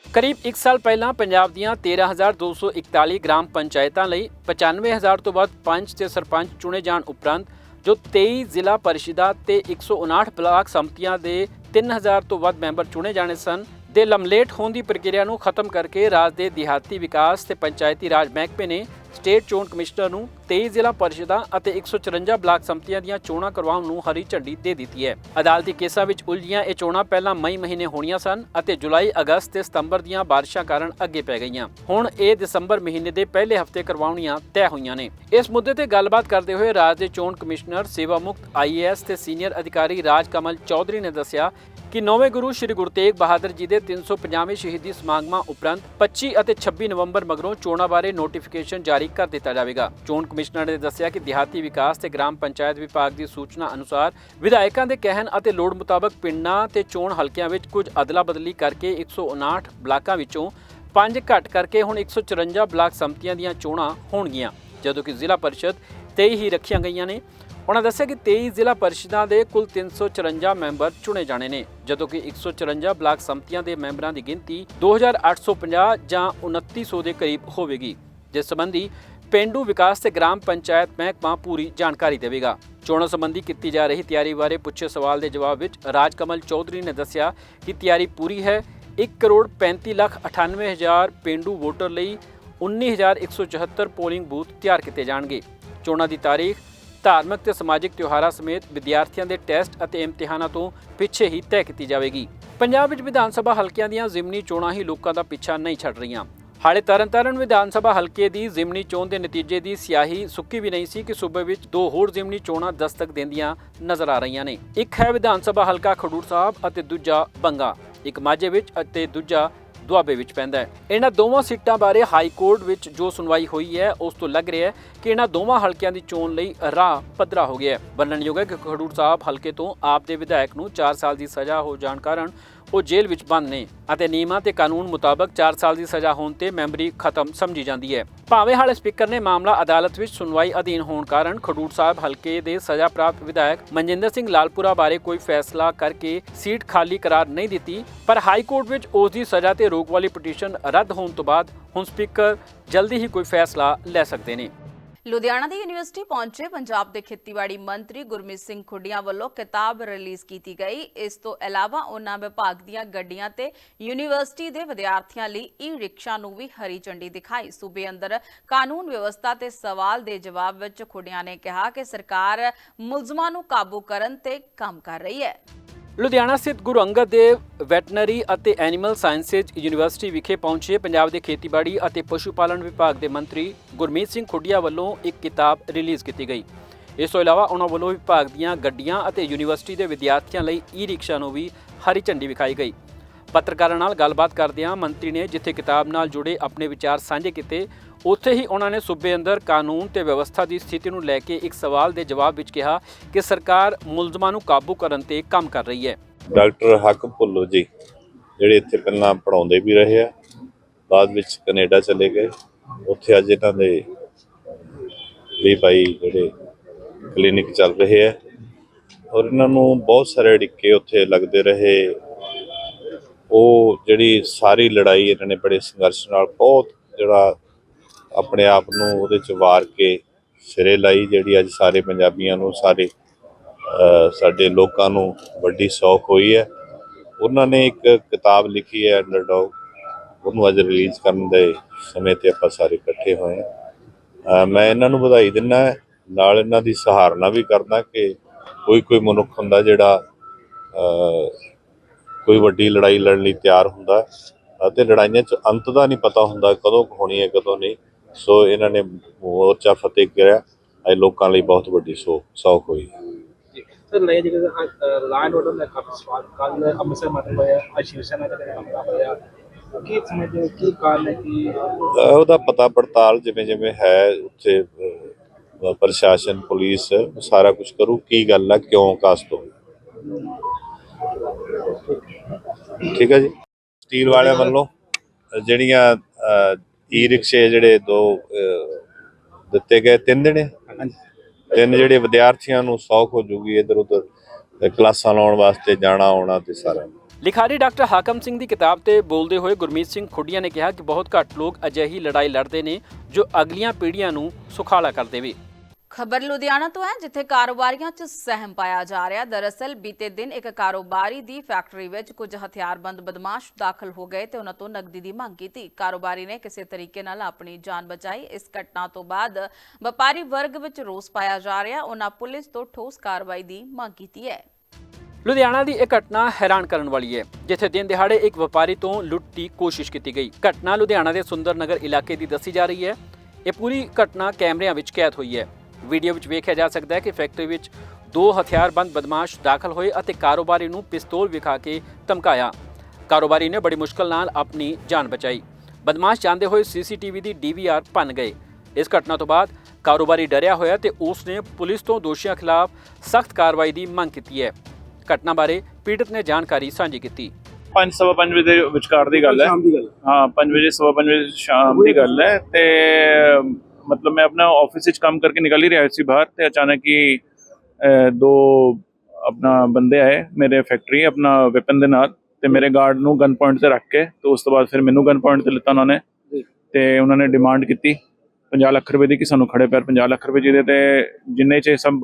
ਕਰੀਬ 1 ਸਾਲ ਪਹਿਲਾਂ ਪੰਜਾਬ ਦੀਆਂ 13241 ਗ੍ਰਾਮ ਪੰਚਾਇਤਾਂ ਲਈ 95000 ਤੋਂ ਵੱਧ ਪੰਚ ਤੇ ਸਰਪੰਚ ਚੁਣੇ ਜਾਣ ਉਪਰੰਤ, ਜੋ 23 ਜ਼ਿਲ੍ਹਾ ਪਰਿਸ਼ਦਾਂ ਤੇ 159 ਬਲਾਕ ਸੰਮਤੀਆਂ ਦੇ 3000 ਤੋਂ ਵੱਧ ਮੈਂਬਰ ਚੁਣੇ ਜਾਣੇ ਸਨ ਦੇ ਲਮਲੇਟ ਹੋਣ ਦੀ ਪ੍ਰਕਿਰਿਆ ਨੂੰ ਖਤਮ ਕਰਕੇ ਰਾਜ ਦੇ ਦਿਹਾਤੀ ਵਿਕਾਸ ਤੇ ਪੰਚਾਇਤੀ ਰਾਜ ਮਹਿਕਮੇ ਨੇ ਸਟੇਟ ਚੋਣ ਕਮਿਸ਼ਨਰ ਨੂੰ 23 ਜ਼ਿਲ੍ਹਾ ਪਰਿਸ਼ਦਾਂ ਅਤੇ 154 ਬਲਾਕ ਸੰਮਤੀਆਂ ਦੀਆਂ ਚੋਣਾਂ ਕਰਵਾਉਣ ਨੂੰ ਹਰੀ ਝੰਡੀ ਦੇ ਦਿੱਤੀ ਹੈ। ਅਦਾਲਤੀ ਕੇਸਾਂ ਵਿੱਚ ਉਲਝੀਆਂ ਇਹ ਚੋਣਾਂ ਪਹਿਲਾਂ ਮਈ ਮਹੀਨੇ ਹੋਣੀਆਂ ਸਨ ਅਤੇ ਜੁਲਾਈ, ਅਗਸਤ ਤੇ ਸਤੰਬਰ ਦੀਆਂ ਬਾਰਿਸ਼ਾਂ ਕਾਰਨ ਅੱਗੇ ਪੈ ਗਈਆਂ। ਹੁਣ ਇਹ ਦਸੰਬਰ ਮਹੀਨੇ ਦੇ ਪਹਿਲੇ ਹਫ਼ਤੇ ਕਰਵਾਉਣੀਆਂ ਤੈਅ ਹੋਈਆਂ ਨੇ। ਇਸ ਮੁੱਦੇ ਤੇ ਗੱਲਬਾਤ ਕਰਦੇ ਹੋਏ ਰਾਜ ਦੇ ਚੋਣ ਕਮਿਸ਼ਨਰ ਸੇਵਾ ਮੁਕਤ ਆਈਏਐਸ ਤੇ ਸੀਨੀਅਰ ਅਧਿਕਾਰੀ ਰਾਜ ਕਮਲ ਚੌਧਰੀ ਨੇ ਦੱਸਿਆ ਕਿ ਨੌਵੇਂ ਗੁਰੂ ਸ੍ਰੀ ਗੁਰੂ ਤੇਗ ਬਹਾਦਰ ਜੀ ਦੇ 350ਵੇਂ ਸ਼ਹੀਦੀ ਸਮਾਗਮਾਂ ਉਪਰੰਤ 25 ਅਤੇ 26 ਨਵੰਬਰ ਮਗਰੋਂ ਚੋਣਾਂ ਬਾਰੇ ਨੋਟੀਫਿਕੇਸ਼ਨ ਜਾਰੀ ਕਰ ਦਿੱਤਾ ਜਾਵੇਗਾ। ਚੋਣ ਕਮਿਸ਼ਨਰ ਨੇ ਦੱਸਿਆ ਕਿ ਦਿਹਾਤੀ ਵਿਕਾਸ ਤੇ ਗ੍ਰਾਮ ਪੰਚਾਇਤ ਵਿਭਾਗ ਦੀ ਸੂਚਨਾ ਅਨੁਸਾਰ ਵਿਧਾਇਕਾਂ ਦੇ ਕਹਿਣ ਅਤੇ ਲੋੜ ਮੁਤਾਬਕ ਪਿੰਡਾਂ ਤੇ ਚੋਣ ਹਲਕਿਆਂ ਵਿੱਚ ਕੁਝ ਅਦਲਾ-ਬਦਲੀ ਕਰਕੇ 159 ਬਲਾਕਾਂ ਵਿੱਚੋਂ ਪੰਜ ਘੱਟ ਕਰਕੇ ਹੁਣ 154 ਬਲਾਕ ਸੰਮਤੀਆਂ ਦੀਆਂ ਚੋਣਾਂ ਹੋਣਗੀਆਂ। ਜਦੋਂ ਕਿ ਜ਼ਿਲ੍ਹਾ ਪਰਿਸ਼ਦ 23 ਹੀ ਰੱਖੀਆਂ ਗਈਆਂ ਨੇ। ਉਹਨਾਂ ਦੱਸਿਆ ਕਿ 23 ਜ਼ਿਲ੍ਹਾ ਪਰਿਸ਼ਦਾਂ ਦੇ ਕੁੱਲ 354 ਮੈਂਬਰ ਚੁਣੇ ਜਾਣੇ ਨੇ, ਜਦੋਂ ਕਿ 154 ਬਲਾਕ ਸੰਮਤੀਆਂ ਦੇ ਮੈਂਬਰਾਂ ਦੀ ਗਿਣਤੀ 2850 ਜਾਂ 2900 ਦੇ ਕਰੀਬ ਹੋਵੇਗੀ, ਜਿਸ ਸੰਬੰਧੀ ਪਿੰਡੂ ਵਿਕਾਸ ਤੇ ਗ੍ਰਾਮ ਪੰਚਾਇਤ ਮਹਿਕਮਾ ਪੂਰੀ ਜਾਣਕਾਰੀ ਦੇਵੇਗਾ। ਚੋਣਾਂ ਸੰਬੰਧੀ ਕੀਤੀ ਜਾ ਰਹੀ ਤਿਆਰੀ ਬਾਰੇ ਪੁੱਛੇ ਸਵਾਲ ਦੇ ਜਵਾਬ ਵਿੱਚ ਰਾਜ ਕਮਲ ਚੌਧਰੀ ਨੇ ਦੱਸਿਆ ਕਿ ਤਿਆਰੀ ਪੂਰੀ ਹੈ। 1 ਕਰੋੜ 35 ਲੱਖ 98 ਹਜ਼ਾਰ ਪਿੰਡੂ ਵੋਟਰ ਲਈ 19174 ਪੋਲਿੰਗ ਬੂਥ ਤਿਆਰ ਕੀਤੇ ਜਾਣਗੇ। ਚੋਣਾਂ ਦੀ ਤਾਰੀਖ ਧਾਰਮਿਕ ਤੇ ਸਮਾਜਿਕ ਤਿਉਹਾਰਾਂ ਸਮੇਤ ਵਿਦਿਆਰਥੀਆਂ ਦੇ ਟੈਸਟ ਅਤੇ ਇਮਤਿਹਾਨਾਂ ਤੋਂ ਪਿੱਛੇ ਹੀ ਤੈਅ ਕੀਤੀ ਜਾਵੇਗੀ। ਪੰਜਾਬ ਵਿੱਚ ਵਿਧਾਨ ਸਭਾ ਹਲਕਿਆਂ ਦੀਆਂ ਜ਼ਿਮਨੀ ਚੋਣਾਂ ਹੀ ਲੋਕਾਂ ਦਾ ਪਿੱਛਾ ਨਹੀਂ ਛੱਡ ਰਹੀਆਂ। ਹਾਲੇ ਤਰਨਤਾਰਨ ਵਿਧਾਨ ਸਭਾ ਹਲਕੇ ਦੀ ਜ਼ਿਮਨੀ ਚੋਣ ਦੇ ਨਤੀਜੇ ਦੀ ਸਿਆਹੀ ਸੁੱਕੀ ਵੀ ਨਹੀਂ ਸੀ ਕਿ ਸੂਬੇ ਵਿੱਚ ਦੋ ਹੋਰ ਜ਼ਿਮਨੀ ਚੋਣਾਂ ਦਸਤਕ ਦਿੰਦੀਆਂ ਨਜ਼ਰ ਆ ਰਹੀਆਂ ਨੇ। ਇੱਕ ਹੈ ਵਿਧਾਨ ਸਭਾ ਹਲਕਾ ਖਡੂਰ ਸਾਹਿਬ ਅਤੇ ਦੂਜਾ ਬੰਗਾ। ਇੱਕ ਮਾਝੇ ਵਿੱਚ ਅਤੇ ਦੂਜਾ ਦੁਆਬੇ ਵਿੱਚ ਪੈਂਦਾ ਹੈ। ਇਹਨਾਂ ਦੋਵਾਂ ਸੀਟਾਂ ਬਾਰੇ ਹਾਈ ਕੋਰਟ ਵਿੱਚ ਜੋ ਸੁਣਵਾਈ ਹੋਈ ਹੈ, ਉਸ ਤੋਂ ਲੱਗ ਰਿਹਾ ਹੈ ਕਿ ਇਹਨਾਂ ਦੋਵਾਂ ਹਲਕਿਆਂ ਦੀ ਚੋਣ ਲਈ ਰਾਹ ਪੱਧਰਾ ਹੋ ਗਿਆ ਹੈ। ਵਰਣਨਯੋਗ ਹੈ ਕਿ ਖਡੂਰ ਸਾਹਿਬ ਹਲਕੇ ਤੋਂ ਆਪ ਦੇ ਵਿਧਾਇਕ ਨੂੰ 4 ਸਾਲ ਦੀ ਸਜ਼ਾ ਹੋ ਜਾਣ ਕਾਰਨ ਉਹ ਜੇਲ੍ਹ ਵਿੱਚ ਬੰਦ ਨੇ ਅਤੇ ਨਿਯਮਾਂ ਤੇ ਕਾਨੂੰਨ ਮੁਤਾਬਕ 4 ਸਾਲ ਦੀ ਸਜ਼ਾ ਹੋਣ ਤੇ ਮੈਂਬਰੀ ਖਤਮ ਸਮਝੀ ਜਾਂਦੀ ਹੈ। ਭਾਵੇਂ ਹਾਲੇ ਸਪੀਕਰ ਨੇ ਮਾਮਲਾ ਅਦਾਲਤ ਵਿੱਚ ਸੁਣਵਾਈ ਅਧੀਨ ਹੋਣ ਕਾਰਨ ਖਡੂਰ ਸਾਹਿਬ ਹਲਕੇ ਦੇ ਸਜ਼ਾ ਪ੍ਰਾਪਤ ਵਿਧਾਇਕ ਮਨਜਿੰਦਰ ਸਿੰਘ ਲਾਲਪੁਰਾ ਬਾਰੇ ਕੋਈ ਫੈਸਲਾ ਕਰਕੇ ਸੀਟ ਖਾਲੀ ਕਰਾਰ ਨਹੀਂ ਦਿੱਤੀ, ਪਰ ਹਾਈ ਕੋਰਟ ਵਿੱਚ ਉਸ ਦੀ ਸਜ਼ਾ ਤੇ ਰੋਕ ਵਾਲੀ ਪਟੀਸ਼ਨ ਰੱਦ ਹੋਣ ਤੋਂ ਬਾਅਦ ਹੁਣ ਸਪੀਕਰ ਜਲਦੀ ਹੀ ਕੋਈ ਫੈਸਲਾ ਲੈ ਸਕਦੇ ਨੇ। ਲੁਧਿਆਣਾ ਦੀ ਯੂਨੀਵਰਸਿਟੀ ਪਹੁੰਚੇ ਪੰਜਾਬ ਦੇ ਖੇਤੀਬਾੜੀ ਮੰਤਰੀ ਗੁਰਮੀਤ ਸਿੰਘ ਖੁੱਡੀਆਂ ਵੱਲੋਂ ਕਿਤਾਬ ਰਿਲੀਜ਼ ਕੀਤੀ ਗਈ। ਇਸ ਤੋਂ ਇਲਾਵਾ ਉਹਨਾਂ ਵਿਭਾਗ ਦੀਆਂ ਗੱਡੀਆਂ ਤੇ ਯੂਨੀਵਰਸਿਟੀ ਦੇ ਵਿਦਿਆਰਥੀਆਂ ਲਈ ਈ ਰਿਕਸ਼ਾ ਨੂੰ ਵੀ ਹਰੀ ਝੰਡੀ ਦਿਖਾਈ। ਸੂਬੇ ਅੰਦਰ ਕਾਨੂੰਨ ਵਿਵਸਥਾ ਤੇ ਸਵਾਲ ਦੇ ਜਵਾਬ ਵਿੱਚ ਖੁੱਡੀਆਂ ਨੇ ਕਿਹਾ ਕਿ ਸਰਕਾਰ ਮੁਲਜ਼ਮਾਂ ਨੂੰ ਕਾਬੂ ਕਰਨ ਤੇ ਕੰਮ ਕਰ ਰਹੀ ਹੈ। ਲੁਧਿਆਣਾ ਸਥਿਤ ਗੁਰੂ ਅੰਗਦ ਦੇਵ ਵੈਟਰਨਰੀ ਅਤੇ ਐਨੀਮਲ ਸਾਇੰਸਜ਼ ਯੂਨੀਵਰਸਿਟੀ ਵਿਖੇ ਪਹੁੰਚੇ ਪੰਜਾਬ ਦੇ ਖੇਤੀਬਾੜੀ ਅਤੇ ਪਸ਼ੂ ਪਾਲਣ ਵਿਭਾਗ ਦੇ ਮੰਤਰੀ ਗੁਰਮੀਤ ਸਿੰਘ ਖੁੱਡੀਆ ਵੱਲੋਂ ਇੱਕ ਕਿਤਾਬ ਰਿਲੀਜ਼ ਕੀਤੀ ਗਈ। ਇਸ ਤੋਂ ਇਲਾਵਾ ਉਹਨਾਂ ਵੱਲੋਂ ਵਿਭਾਗ ਦੀਆਂ ਗੱਡੀਆਂ ਅਤੇ ਯੂਨੀਵਰਸਿਟੀ ਦੇ ਵਿਦਿਆਰਥੀਆਂ ਲਈ ਈ ਰਿਕਸ਼ਾ ਨੂੰ ਵੀ ਹਰੀ ਝੰਡੀ ਵਿਖਾਈ ਗਈ। ਪੱਤਰਕਾਰਾਂ ਨਾਲ ਗੱਲਬਾਤ ਕਰਦਿਆਂ ਮੰਤਰੀ ਨੇ ਜਿੱਥੇ ਕਿਤਾਬ ਨਾਲ ਜੁੜੇ ਆਪਣੇ ਵਿਚਾਰ ਸਾਂਝੇ ਕੀਤੇ ਉੱਥੇ ਹੀ ਉਹਨਾਂ ਨੇ ਸੂਬੇ ਅੰਦਰ ਕਾਨੂੰਨ ਤੇ ਵਿਵਸਥਾ ਦੀ ਸਥਿਤੀ ਨੂੰ ਲੈ ਕੇ ਇੱਕ ਸਵਾਲ ਦੇ ਜਵਾਬ ਵਿੱਚ ਕਿਹਾ ਕਿ ਸਰਕਾਰ ਮੁਲਜ਼ਮਾਂ ਨੂੰ ਕਾਬੂ ਕਰਨ ਤੇ ਕੰਮ ਕਰ ਰਹੀ ਹੈ। ਡਾਕਟਰ ਹੱਕ ਭੁੱਲੋ ਜੀ, ਜਿਹੜੇ ਇੱਥੇ ਪਹਿਲਾਂ ਪੜਾਉਂਦੇ ਵੀ ਰਹੇ ਆ, ਬਾਅਦ ਵਿੱਚ ਕੈਨੇਡਾ ਚਲੇ ਗਏ। ਉੱਥੇ ਅੱਜ ਇਹਨਾਂ ਦੇ ਵੀ ਭਾਈ ਜਿਹੜੇ ਕਲੀਨਿਕ ਚੱਲ ਰਹੇ ਆ। ਔਰ ਇਹਨਾਂ ਨੂੰ ਬਹੁਤ ਸਾਰੇ ਡਿੱਕੇ ਉੱਥੇ ਲੱਗਦੇ ਰਹੇ। ਉਹ ਜਿਹੜੀ ਸਾਰੀ ਲੜਾਈ ਇਹਨਾਂ ਨੇ ਬੜੇ ਸੰਘਰਸ਼ ਨਾਲ, ਬਹੁਤ ਜਿਹੜਾ ਆਪਣੇ ਆਪ ਨੂੰ ਉਹਦੇ ਚ ਵਾਰ ਕੇ ਸਿਰੇ ਲਾਈ, ਜਿਹੜੀ ਅੱਜ ਸਾਰੇ ਪੰਜਾਬੀਆਂ ਨੂੰ, ਸਾਰੇ ਸਾਡੇ ਲੋਕਾਂ ਨੂੰ ਵੱਡੀ ਸੌਖ ਹੋਈ ਹੈ। ਉਹਨਾਂ ਨੇ ਇੱਕ ਕਿਤਾਬ ਲਿਖੀ ਹੈ ਅੰਡਰਡੌਗ ਉਹਨੂੰ ਅੱਜ ਰਿਲੀਜ਼ ਕਰਨ ਦੇ ਸਮੇਂ ਤੇ ਆਪਾਂ ਸਾਰੇ ਇਕੱਠੇ ਹੋਏ ਹਾਂ। ਮੈਂ ਇਹਨਾਂ ਨੂੰ ਵਧਾਈ ਦਿੰਦਾ ਨਾਲ ਇਹਨਾਂ ਦੀ ਸਹਾਰਨਾ ਵੀ ਕਰਦਾ ਕਿ ਕੋਈ ਕੋਈ ਮਨੁੱਖ ਹੁੰਦਾ ਜਿਹੜਾ ਕੋਈ ਵੱਡੀ ਲੜਾਈ ਲੜਨ ਲਈ ਤਿਆਰ ਹੁੰਦਾ ਅਤੇ ਲੜਾਈਆਂ 'ਚ ਅੰਤ ਦਾ ਨਹੀਂ ਪਤਾ ਹੁੰਦਾ, ਕਦੋਂ ਕੁ ਹੋਣੀ ਹੈ, ਕਦੋਂ ਨਹੀਂ। ਸੋ ਇਹਨਾਂ ਨੇ ਮੋਰਚਾ ਫਤਿਹ ਕਰਿਆ। ਅੱਜ ਲੋਕਾਂ ਲਈ ਬਹੁਤ ਵੱਡੀ ਸੌ ਸੌਖ ਹੋਈ ਸਰ ਨਏ ਜਿਹੜੇ ਲਾਅ ਐਂਡ ਆਰਡਰ ਦਾ ਕਾਫੀ ਸਵਾਲ। ਕੱਲ ਅੰਮ੍ਰਿਤਸਰ ਮਰਡਰ ਹੋਇਆ ਅੱਜ ਸ਼ਿਵ ਸੈਨਾ ਦਾ ਜਿਹੜਾ ਹਮਲਾ ਹੋਇਆ। ਕੀ ਸਮਝਦੇ ਹੋ ਕੀ ਕਾਰਨ ਹੈ ਕਿ ਅਹ ਉਹਦਾ ਪਤਾ ਪੜਤਾਲ ਜਿਵੇਂ ਜਿਵੇਂ ਹੈ ਉੱਥੇ ਪ੍ਰਸ਼ਾਸਨ ਪੁਲਿਸ ਸਾਰਾ ਕੁਝ ਕਰੂ ਕੀ ਗੱਲ ਹੈ ਕਿਉਂ ਕਾਸਟ ਹੋਈ? ਠੀਕ ਹੈ ਜੀ। ਸਟੀਲ ਵਾਲਿਆਂ ਵੱਲੋਂ ਜਿਹੜੀਆਂ ਈ ਰਿਕਸ਼ੇ ਜਿਹੜੇ ਦੋ ਦਿੱਤੇ ਗਏ? ਤਿੰਨ ਦਿਨੇ ਤਿੰਨ ਜਿਹੜੇ ਵਿਦਿਆਰਥੀਆਂ ਨੂੰ ਸੌਖ ਹੋ ਜੂਗੀ ਇਧਰ ਉਧਰ ਕਲਾਸਾਂ ਲਾਉਣ ਵਾਸਤੇ ਜਾਣਾ ਆਉਣਾ ਤੇ ਸਾਰਾ। ਲਿਖਾਰੀ ਡਾਕਟਰ ਹਾਕਮ ਸਿੰਘ ਦੀ ਕਿਤਾਬ ਤੇ ਬੋਲਦੇ ਹੋਏ ਗੁਰਮੀਤ ਸਿੰਘ ਖੁੱਡੀਆਂ ਨੇ ਕਿਹਾ ਕਿ ਬਹੁਤ ਘੱਟ ਲੋਕ ਅਜਿਹੀ ਲੜਾਈ ਲੜਦੇ ਨੇ ਜੋ ਅਗਲੀਆਂ ਪੀੜ੍ਹੀਆਂ ਨੂੰ ਸੁਖਾਲਾ ਕਰ ਦੇਵੇ। ਖਬਰ ਲੁਧਿਆਣਾ ਤੋਂ ਹੈ, ਜਿੱਥੇ ਕਾਰੋਬਾਰੀਆਂ 'ਚ ਸਹਿਮ ਪਾਇਆ ਜਾ ਰਿਹਾ। ਦਰਅਸਲ, ਬੀਤੇ ਦਿਨ ਇੱਕ ਕਾਰੋਬਾਰੀ ਦੀ ਫੈਕਟਰੀ ਵਿੱਚ ਕੁਝ ਹਥਿਆਰਬੰਦ ਬਦਮਾਸ਼ ਦਾਖਲ ਹੋ ਗਏ ਤੇ ਉਹਨਾਂ ਤੋਂ ਨਕਦੀ ਦੀ ਮੰਗ ਕੀਤੀ। ਕਾਰੋਬਾਰੀ ਨੇ ਕਿਸੇ ਤਰੀਕੇ ਨਾਲ ਆਪਣੀ ਜਾਨ ਬਚਾਈ। ਇਸ ਘਟਨਾ ਤੋਂ ਬਾਅਦ ਵਪਾਰੀ ਵਰਗ ਵਿੱਚ ਰੋਸ ਪਾਇਆ ਜਾ ਰਿਹਾ। ਉਹਨਾਂ ਪੁਲਿਸ ਤੋਂ ਠੋਸ ਕਾਰਵਾਈ ਦੀ ਮੰਗ ਕੀਤੀ ਹੈ। ਲੁਧਿਆਣਾ ਦੀ ਇਹ ਘਟਨਾ ਹੈਰਾਨ ਕਰਨ ਵਾਲੀ ਹੈ, ਜਿੱਥੇ ਦਿਨ ਦਿਹਾੜੇ ਇੱਕ ਵਪਾਰੀ ਤੋਂ ਲੁੱਟ ਦੀ ਕੋਸ਼ਿਸ਼ ਕੀਤੀ ਗਈ। ਘਟਨਾ ਲੁਧਿਆਣਾ ਦੇ ਸੁੰਦਰ ਨਗਰ ਇਲਾਕੇ ਦੀ ਦੱਸੀ ਜਾ ਰਹੀ ਹੈ। ਇਹ ਪੂਰੀ ਘਟਨਾ ਕੈਮਰਿਆਂ ਵਿੱਚ ਕੈਦ ਹੋਈ ਹੈ। ਵੀਡੀਓ ਵਿੱਚ ਵੇਖਿਆ ਜਾ ਸਕਦਾ ਹੈ ਕਿ ਫੈਕਟਰੀ ਵਿੱਚ ਦੋ ਹਥਿਆਰਬੰਦ ਬਦਮਾਸ਼ ਦਾਖਲ ਹੋਏ ਅਤੇ ਕਾਰੋਬਾਰੀ ਨੂੰ ਪਿਸਤੌਲ ਵਿਖਾ ਕੇ ਧਮਕਾਇਆ। ਕਾਰੋਬਾਰੀ ਨੇ ਬੜੀ ਮੁਸ਼ਕਲ ਨਾਲ ਆਪਣੀ ਜਾਨ ਬਚਾਈ। ਬਦਮਾਸ਼ ਜਾਂਦੇ ਹੋਏ ਸੀਸੀਟੀਵੀ ਦੀ ਡੀਵੀਆਰ ਭੰਨ ਗਏ। ਇਸ ਘਟਨਾ ਤੋਂ ਬਾਅਦ ਕਾਰੋਬਾਰੀ ਡਰਿਆ ਹੋਇਆ ਤੇ ਉਸ ਨੇ ਪੁਲਿਸ ਤੋਂ ਦੋਸ਼ੀਆਂ ਖਿਲਾਫ ਸਖਤ ਕਾਰਵਾਈ ਦੀ ਮੰਗ ਕੀਤੀ ਹੈ। ਘਟਨਾ ਬਾਰੇ ਪੀੜਤ ਨੇ ਜਾਣਕਾਰੀ ਸਾਂਝੀ ਕੀਤੀ। ਪੰਜ ਸਵਾ ਪੰਜ ਵਜੇ ਦੇ ਵਿਚਕਾਰ ਦੀ ਗੱਲ ਹੈ। ਹਾਂ। 5 ਵਜੇ ਸਵਾ ਪੰਜ ਵਜੇ ਸ਼ਾਮ ਦੀ ਗੱਲ ਹੈ ਤੇ ਮਤਲਬ ਮੈਂ ਆਪਣਾ ਆਫਿਸ ਵਿੱਚ ਕੰਮ ਕਰਕੇ ਨਿਕਲ ਹੀ ਰਿਹਾ ਸੀ ਬਾਹਰ ਤੇ ਅਚਾਨਕ ਹੀ ਦੋ ਆਪਣਾ ਬੰਦੇ ਆਏ ਮੇਰੇ ਫੈਕਟਰੀ ਆਪਣਾ ਵੈਪਨ ਦੇ ਨਾਲ ਤੇ ਮੇਰੇ ਗਾਰਡ ਨੂੰ ਗਨ ਪੁਆਇੰਟ ਤੇ ਰੱਖ ਕੇ ਤੇ ਉਸ ਤੋਂ ਬਾਅਦ ਫਿਰ ਮੈਨੂੰ ਗਨ ਪੁਆਇੰਟ ਤੇ ਲਿੱਤਾ ਉਹਨਾਂ ਨੇ ਤੇ ਉਹਨਾਂ ਨੇ ਡਿਮਾਂਡ ਕੀਤੀ 50 ਲੱਖ ਰੁਪਏ ਦੀ ਕਿ ਸਾਨੂੰ ਖੜੇ ਪੈਰ 50 ਲੱਖ ਰੁਪਏ ਜਿਹਦੇ ਤੇ ਜਿੰਨੇ ਚ ਸਭ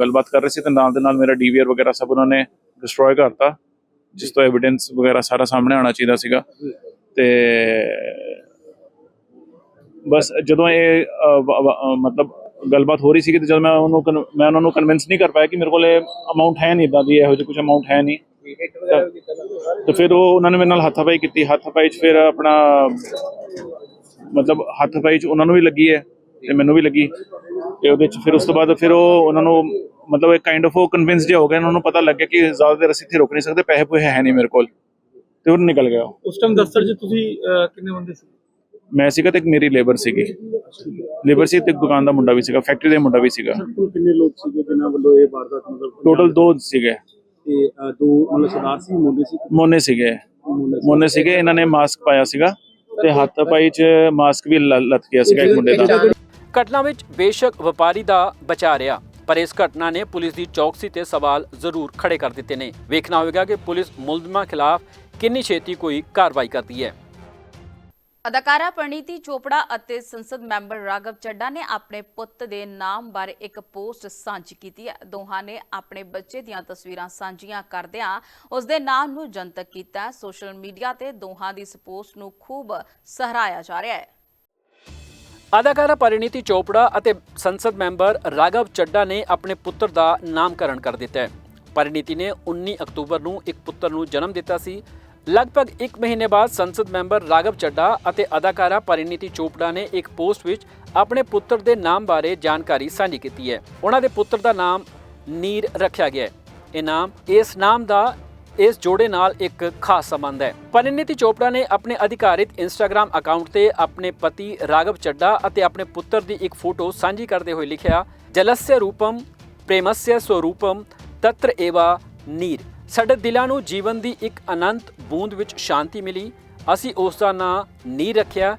ਗੱਲਬਾਤ ਕਰ ਰਹੇ ਸੀ ਤੇ ਨਾਲ ਦੇ ਨਾਲ ਮੇਰਾ ਡੀਵੀਆਰ ਵਗੈਰਾ ਸਭ ਉਹਨਾਂ ਨੇ ਡਿਸਟਰੋਏ ਕਰਤਾ ਜਿਸ ਤੋਂ ਐਵੀਡੈਂਸ ਵਗੈਰਾ ਸਾਰਾ ਸਾਹਮਣੇ ਆਉਣਾ ਚਾਹੀਦਾ ਸੀਗਾ। ਤੇ ਬਸ ਜਦੋਂ ਇਹ ਮਤਲਬ ਗੱਲਬਾਤ ਹੋ ਰਹੀ ਸੀ ਕਿ ਜਦੋਂ ਮੈਂ ਉਹਨੂੰ ਮੈਂ ਉਹਨਾਂ ਨੂੰ ਕਨਵਿੰਸ ਨਹੀਂ ਕਰ ਪਾਇਆ ਕਿ ਮੇਰੇ ਕੋਲ ਅਮਾਉਂਟ ਹੈ ਨਹੀਂ ਇਦਾਂ ਦੀ, ਇਹੋ ਜਿਹੀ ਕੁਝ ਅਮਾਉਂਟ ਹੈ ਨਹੀਂ। ਤੇ ਫਿਰ ਉਹ ਉਹਨਾਂ ਨੇ ਮੇਰੇ ਨਾਲ ਹੱਥਾਪਾਈ ਕੀਤੀ ਹੱਥਾਪਾਈ 'ਚ ਫਿਰ ਆਪਣਾ, ਮਤਲਬ ਹੱਥਾਪਾਈ 'ਚ ਉਹਨਾਂ ਨੂੰ ਵੀ ਲੱਗੀ ਹੈ ਤੇ ਮੈਨੂੰ ਵੀ ਲੱਗੀ। ਤੇ ਉਹਦੇ 'ਚ ਫਿਰ ਉਸ ਤੋਂ ਬਾਅਦ ਫਿਰ ਉਹ ਉਹਨਾਂ ਨੂੰ ਮਤਲਬ ਇੱਕ ਕਾਈਂਡ ਆਫ ਉਹ ਕਨਵਿੰਸ ਜਿਹਾ ਹੋ ਗਿਆ ਉਹਨਾਂ ਨੂੰ ਪਤਾ ਲੱਗ ਗਿਆ ਕਿ ਜ਼ਿਆਦਾ ਦੇਰ ਅਸੀਂ ਇੱਥੇ ਰੁਕ ਨਹੀਂ ਸਕਦੇ, ਪੈਸੇ ਪੂਸੇ ਹੈ ਨਹੀਂ ਮੇਰੇ ਕੋਲ। ਤੇ ਉਹ ਨਿਕਲ ਗਿਆ ਉਸ ਟਾਈਮ ਦਫ਼ਤਰ 'ਚ ਤੁਸੀਂ ਕਿੰਨੇ ਬੰਦੇ ਸੀ? ਮੈਂ ਸੀਗਾ ਤੇ ਇੱਕ ਮੇਰੀ ਲੇਬਰ ਸੀਗੀ। ਲੇਬਰ ਸੀ ਤੇ ਇੱਕ ਦੁਕਾਨ ਦਾ ਮੁੰਡਾ ਵੀ ਸੀਗਾ ਫੈਕਟਰੀ ਦਾ ਮੁੰਡਾ ਵੀ ਸੀਗਾ। ਕਿੰਨੇ ਲੋਕ ਸੀਗੇ ਜਿਨ੍ਹਾਂ ਵੱਲੋਂ ਇਹ ਵਾਰਦਾਤ ਮਤਲਬ ਟੋਟਲ ਦੋ ਸੀਗੇ। ਤੇ ਅ, ਦੋ ਮਤਲਬ ਸਰਦਾਰ ਸੀ ਮੁੰਡੇ ਸੀ? ਮੋਨੇ ਸੀਗੇ। ਮੋਨੇ ਸੀਗੇ ਇਹਨਾਂ ਨੇ ਮਾਸਕ ਪਾਇਆ ਸੀਗਾ ਤੇ ਹੱਥ ਪਾਈ ਚ ਮਾਸਕ ਵੀ ਲ- ਲੱਥ ਗਿਆ ਸੀਗਾ ਇੱਕ ਮੁੰਡੇ ਦਾ। ਘਟਨਾ ਵਿੱਚ ਬੇਸ਼ੱਕ ਵਪਾਰੀ ਦਾ ਬਚਾ ਰਿਹਾ ਪਰ ਇਸ ਘਟਨਾ ਨੇ ਪੁਲਿਸ ਦੀ ਚੌਕਸੀ ਤੇ ਸਵਾਲ ਜ਼ਰੂਰ ਖੜੇ ਕਰ ਦਿੱਤੇ ਨੇ। ਵੇਖਣਾ ਹੋਵੇਗਾ ਕਿ ਪੁਲਿਸ ਮੁਲਜ਼ਮਾਂ ਖਿਲਾਫ ਕਿੰਨੀ ਛੇਤੀ ਕੋਈ ਕਾਰਵਾਈ ਕਰਦੀ ਹੈ। ਅਦਾਕਾਰਾ ਪ੍ਰਨੀਤੀ ਚੋਪੜਾ ਅਤੇ ਸੰਸਦ ਮੈਂਬਰ ਰਾਘਵ ਚੱਡਾ ਨੇ ਆਪਣੇ ਪੁੱਤ ਦੇ ਨਾਮ ਬਾਰੇ ਇੱਕ ਪੋਸਟ ਸਾਂਝੀ ਕੀਤੀ ਹੈ। ਦੋਹਾਂ ਨੇ ਆਪਣੇ ਬੱਚੇ ਦੀਆਂ ਤਸਵੀਰਾਂ ਸਾਂਝੀਆਂ ਕਰਦਿਆਂ ਉਸ ਦੇ ਨਾਮ ਨੂੰ ਜਨਤਕ ਕੀਤਾ ਸੋਸ਼ਲ ਮੀਡੀਆ ਤੇ ਦੋਹਾਂ ਦੀ ਇਸ ਪੋਸਟ ਨੂੰ ਖੂਬ ਸਹਰਾਇਆ ਜਾ ਰਿਹਾ ਹੈ। ਅਦਾਕਾਰਾ ਪਰਿਣੀਤੀ ਚੋਪੜਾ ਅਤੇ ਸੰਸਦ ਮੈਂਬਰ ਰਾਘਵ ਚੱਡਾ ਨੇ ਆਪਣੇ ਪੁੱਤਰ ਦਾ ਨਾਮਕਰਨ ਕਰ ਦਿੱਤਾ ਹੈ। ਪਰਿਣੀਤੀ ਨੇ 19 ਅਕਤੂਬਰ ਨੂੰ ਇੱਕ ਪੁੱਤਰ ਨੂੰ ਜਨਮ ਦਿੱਤਾ ਸੀ। ਲਗਭਗ 1 ਮਹੀਨੇ ਬਾਅਦ ਸੰਸਦ ਮੈਂਬਰ ਰਾਗਵ ਚੱਡਾ ਅਤੇ ਅਦਾਕਾਰਾ ਪਰਿਨੀਤੀ ਚੋਪੜਾ ਨੇ ਇੱਕ ਪੋਸਟ ਵਿੱਚ ਆਪਣੇ ਪੁੱਤਰ ਦੇ ਨਾਮ ਬਾਰੇ ਜਾਣਕਾਰੀ ਸਾਂਝੀ ਕੀਤੀ ਹੈ। ਉਹਨਾਂ ਦੇ ਪੁੱਤਰ ਦਾ ਨਾਮ ਨੀਰ ਰੱਖਿਆ ਗਿਆ ਹੈ। ਇਹ ਨਾਮ, ਇਸ ਨਾਮ ਦਾ, ਇਸ ਜੋੜੇ ਨਾਲ ਇੱਕ ਖਾਸ ਸੰਬੰਧ ਹੈ। ਪਰਿਨੀਤੀ ਚੋਪੜਾ ਨੇ ਆਪਣੇ ਅਧਿਕਾਰਿਤ ਇੰਸਟਾਗ੍ਰam ਅਕਾਊਂਟ ਤੇ ਆਪਣੇ ਪਤੀ ਰਾਗਵ ਚੱਡਾ ਅਤੇ ਆਪਣੇ ਪੁੱਤਰ ਦੀ ਇੱਕ ਫੋਟੋ ਸਾਂਝੀ ਕਰਦੇ ਹੋਏ ਲਿਖਿਆ ਜਲਸਯ ਰੂਪਮ ਪ੍ਰੇਮਸਯ ਸਵਰੂਪਮ ਤਤਰ ਏਵਾ ਨੀਰ। ਸਾਡੇ ਦਿਲਾਂ ਨੂੰ ਜੀਵਨ ਦੀ ਇੱਕ ਅਨੰਤ ਬੂੰਦ ਵਿੱਚ ਸ਼ਾਂਤੀ ਮਿਲੀ। ਅਸੀਂ ਉਸ ਦਾ ਨਾਂ ਨੀਰ ਰੱਖਿਆ।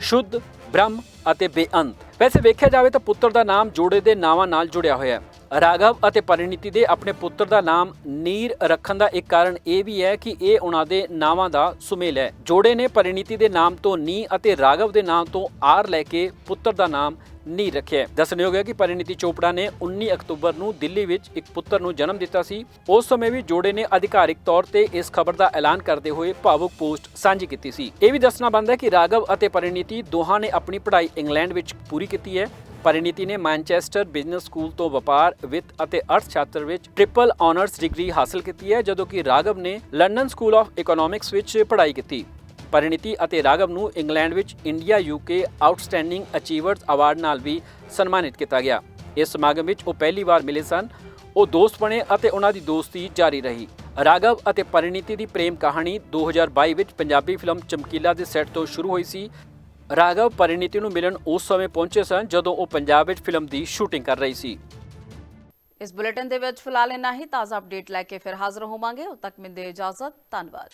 ਸ਼ੁੱਧ, ਬ੍ਰਹਮ ਅਤੇ ਬੇਅੰਤ। ਵੈਸੇ ਵੇਖਿਆ ਜਾਵੇ ਤਾਂ ਪੁੱਤਰ ਦਾ ਨਾਮ ਜੋੜੇ ਦੇ ਨਾਵਾਂ ਨਾਲ ਜੁੜਿਆ ਹੋਇਆ ਹੈ। ਰਾਘਵ ਅਤੇ ਪਰਿਣੀਤੀ ਦੇ ਆਪਣੇ ਪੁੱਤਰ ਦਾ ਨਾਮ ਨੀਰ ਰੱਖਣ ਦਾ ਇੱਕ ਕਾਰਨ ਇਹ ਵੀ ਹੈ ਕਿ ਇਹ ਉਹਨਾਂ ਦੇ ਨਾਵਾਂ ਦਾ ਸੁਮੇਲ ਹੈ। ਜੋੜੇ ਨੇ ਪਰਿਣੀਤੀ ਦੇ ਨਾਮ ਤੋਂ ਨੀ ਅਤੇ ਰਾਘਵ ਦੇ ਨਾਮ ਤੋਂ ਆਰ ਲੈ ਕੇ ਪੁੱਤਰ ਦਾ ਨਾਮ ਨੀ ਰੱਖਿਆ ਹੈ। ਦੱਸਣਯੋਗ ਹੈ ਕਿ ਪਰਿਣੀਤੀ ਚੋਪੜਾ ਨੇ 19 ਅਕਤੂਬਰ ਨੂੰ ਦਿੱਲੀ ਵਿੱਚ ਇੱਕ ਪੁੱਤਰ ਨੂੰ ਜਨਮ ਦਿੱਤਾ ਸੀ। ਉਸ ਸਮੇਂ ਵੀ ਜੋੜੇ ਨੇ ਅਧਿਕਾਰਿਕ ਤੌਰ ਤੇ ਇਸ ਖਬਰ ਦਾ ਐਲਾਨ ਕਰਦੇ ਹੋਏ ਭਾਵੁਕ ਪੋਸਟ ਸਾਂਝੀ ਕੀਤੀ ਸੀ। ਇਹ ਵੀ ਦੱਸਣਾ ਬਣਦਾ ਹੈ ਕਿ ਰਾਘਵ ਅਤੇ ਪਰਿਣੀਤੀ ਦੋਹਾਂ ਨੇ ਆਪਣੀ ਪੜ੍ਹਾਈ ਇੰਗਲੈਂਡ ਵਿੱਚ ਪੂਰੀ ਕੀਤੀ ਹੈ। ਪਰਿਣੀਤੀ ਨੇ ਮੈਨਚੈਸਟਰ ਬਿਜ਼ਨਸ ਸਕੂਲ ਤੋਂ ਵਪਾਰ, ਵਿੱਤ ਅਤੇ ਅਰਥ ਵਿੱਚ ਟ੍ਰਿਪਲ ਆਨਰਸ ਡਿਗਰੀ ਹਾਸਲ ਕੀਤੀ ਹੈ, ਜਦੋਂ ਕਿ ਰਾਘਵ ਨੇ ਲੰਡਨ ਸਕੂਲ ਆਫ ਇਕਨੋਮਿਕਸ ਵਿੱਚ ਪੜ੍ਹਾਈ ਕੀਤੀ। ਪਰਿਣੀਤੀ ਅਤੇ ਰਾਘਵ ਨੂੰ ਇੰਗਲੈਂਡ ਵਿੱਚ India UK outstanding achievers award ਨਾਲ ਵੀ ਸਨਮਾਨਿਤ ਕੀਤਾ ਗਿਆ। ਇਸ ਸਮਾਗਮ ਵਿੱਚ ਉਹ ਪਹਿਲੀ ਵਾਰ ਮਿਲੇ ਸਨ। ਉਹ ਦੋਸਤ ਬਣੇ ਅਤੇ ਉਹਨਾਂ ਦੀ ਦੋਸਤੀ ਜਾਰੀ ਰਹੀ। ਰਾਘਵ ਅਤੇ ਪਰਿਣੀਤੀ ਦੀ ਪ੍ਰੇਮ ਕਹਾਣੀ 2022 ਵਿੱਚ ਪੰਜਾਬੀ ਫਿਲਮ ਚਮਕੀਲਾ ਦੇ ਸੈੱਟ ਤੋਂ ਸ਼ੁਰੂ ਹੋਈ ਸੀ। ਰਾਘਵ ਪਰਿਣੀਤੀ ਨੂੰ ਮਿਲਣ ਉਸ ਸਮੇਂ ਪਹੁੰਚੇ ਸਨ ਜਦੋਂ ਉਹ ਪੰਜਾਬ ਵਿੱਚ ਫਿਲਮ ਦੀ ਸ਼ੂਟਿੰਗ ਕਰ ਰਹੀ ਸੀ। ਇਸ ਬੁਲੇਟਿਨ ਦੇ ਵਿੱਚ ਫਿਲਹਾਲ ਇੰਨਾ ਹੀ। ਤਾਜ਼ਾ ਅਪਡੇਟ ਲੈ ਕੇ ਫਿਰ ਹਾਜ਼ਰ ਹੋਵਾਂਗੇ। ਉਦ ਤੱਕ ਮਿਲਦੇ ਇਜਾਜ਼ਤ। ਧੰਨਵਾਦ।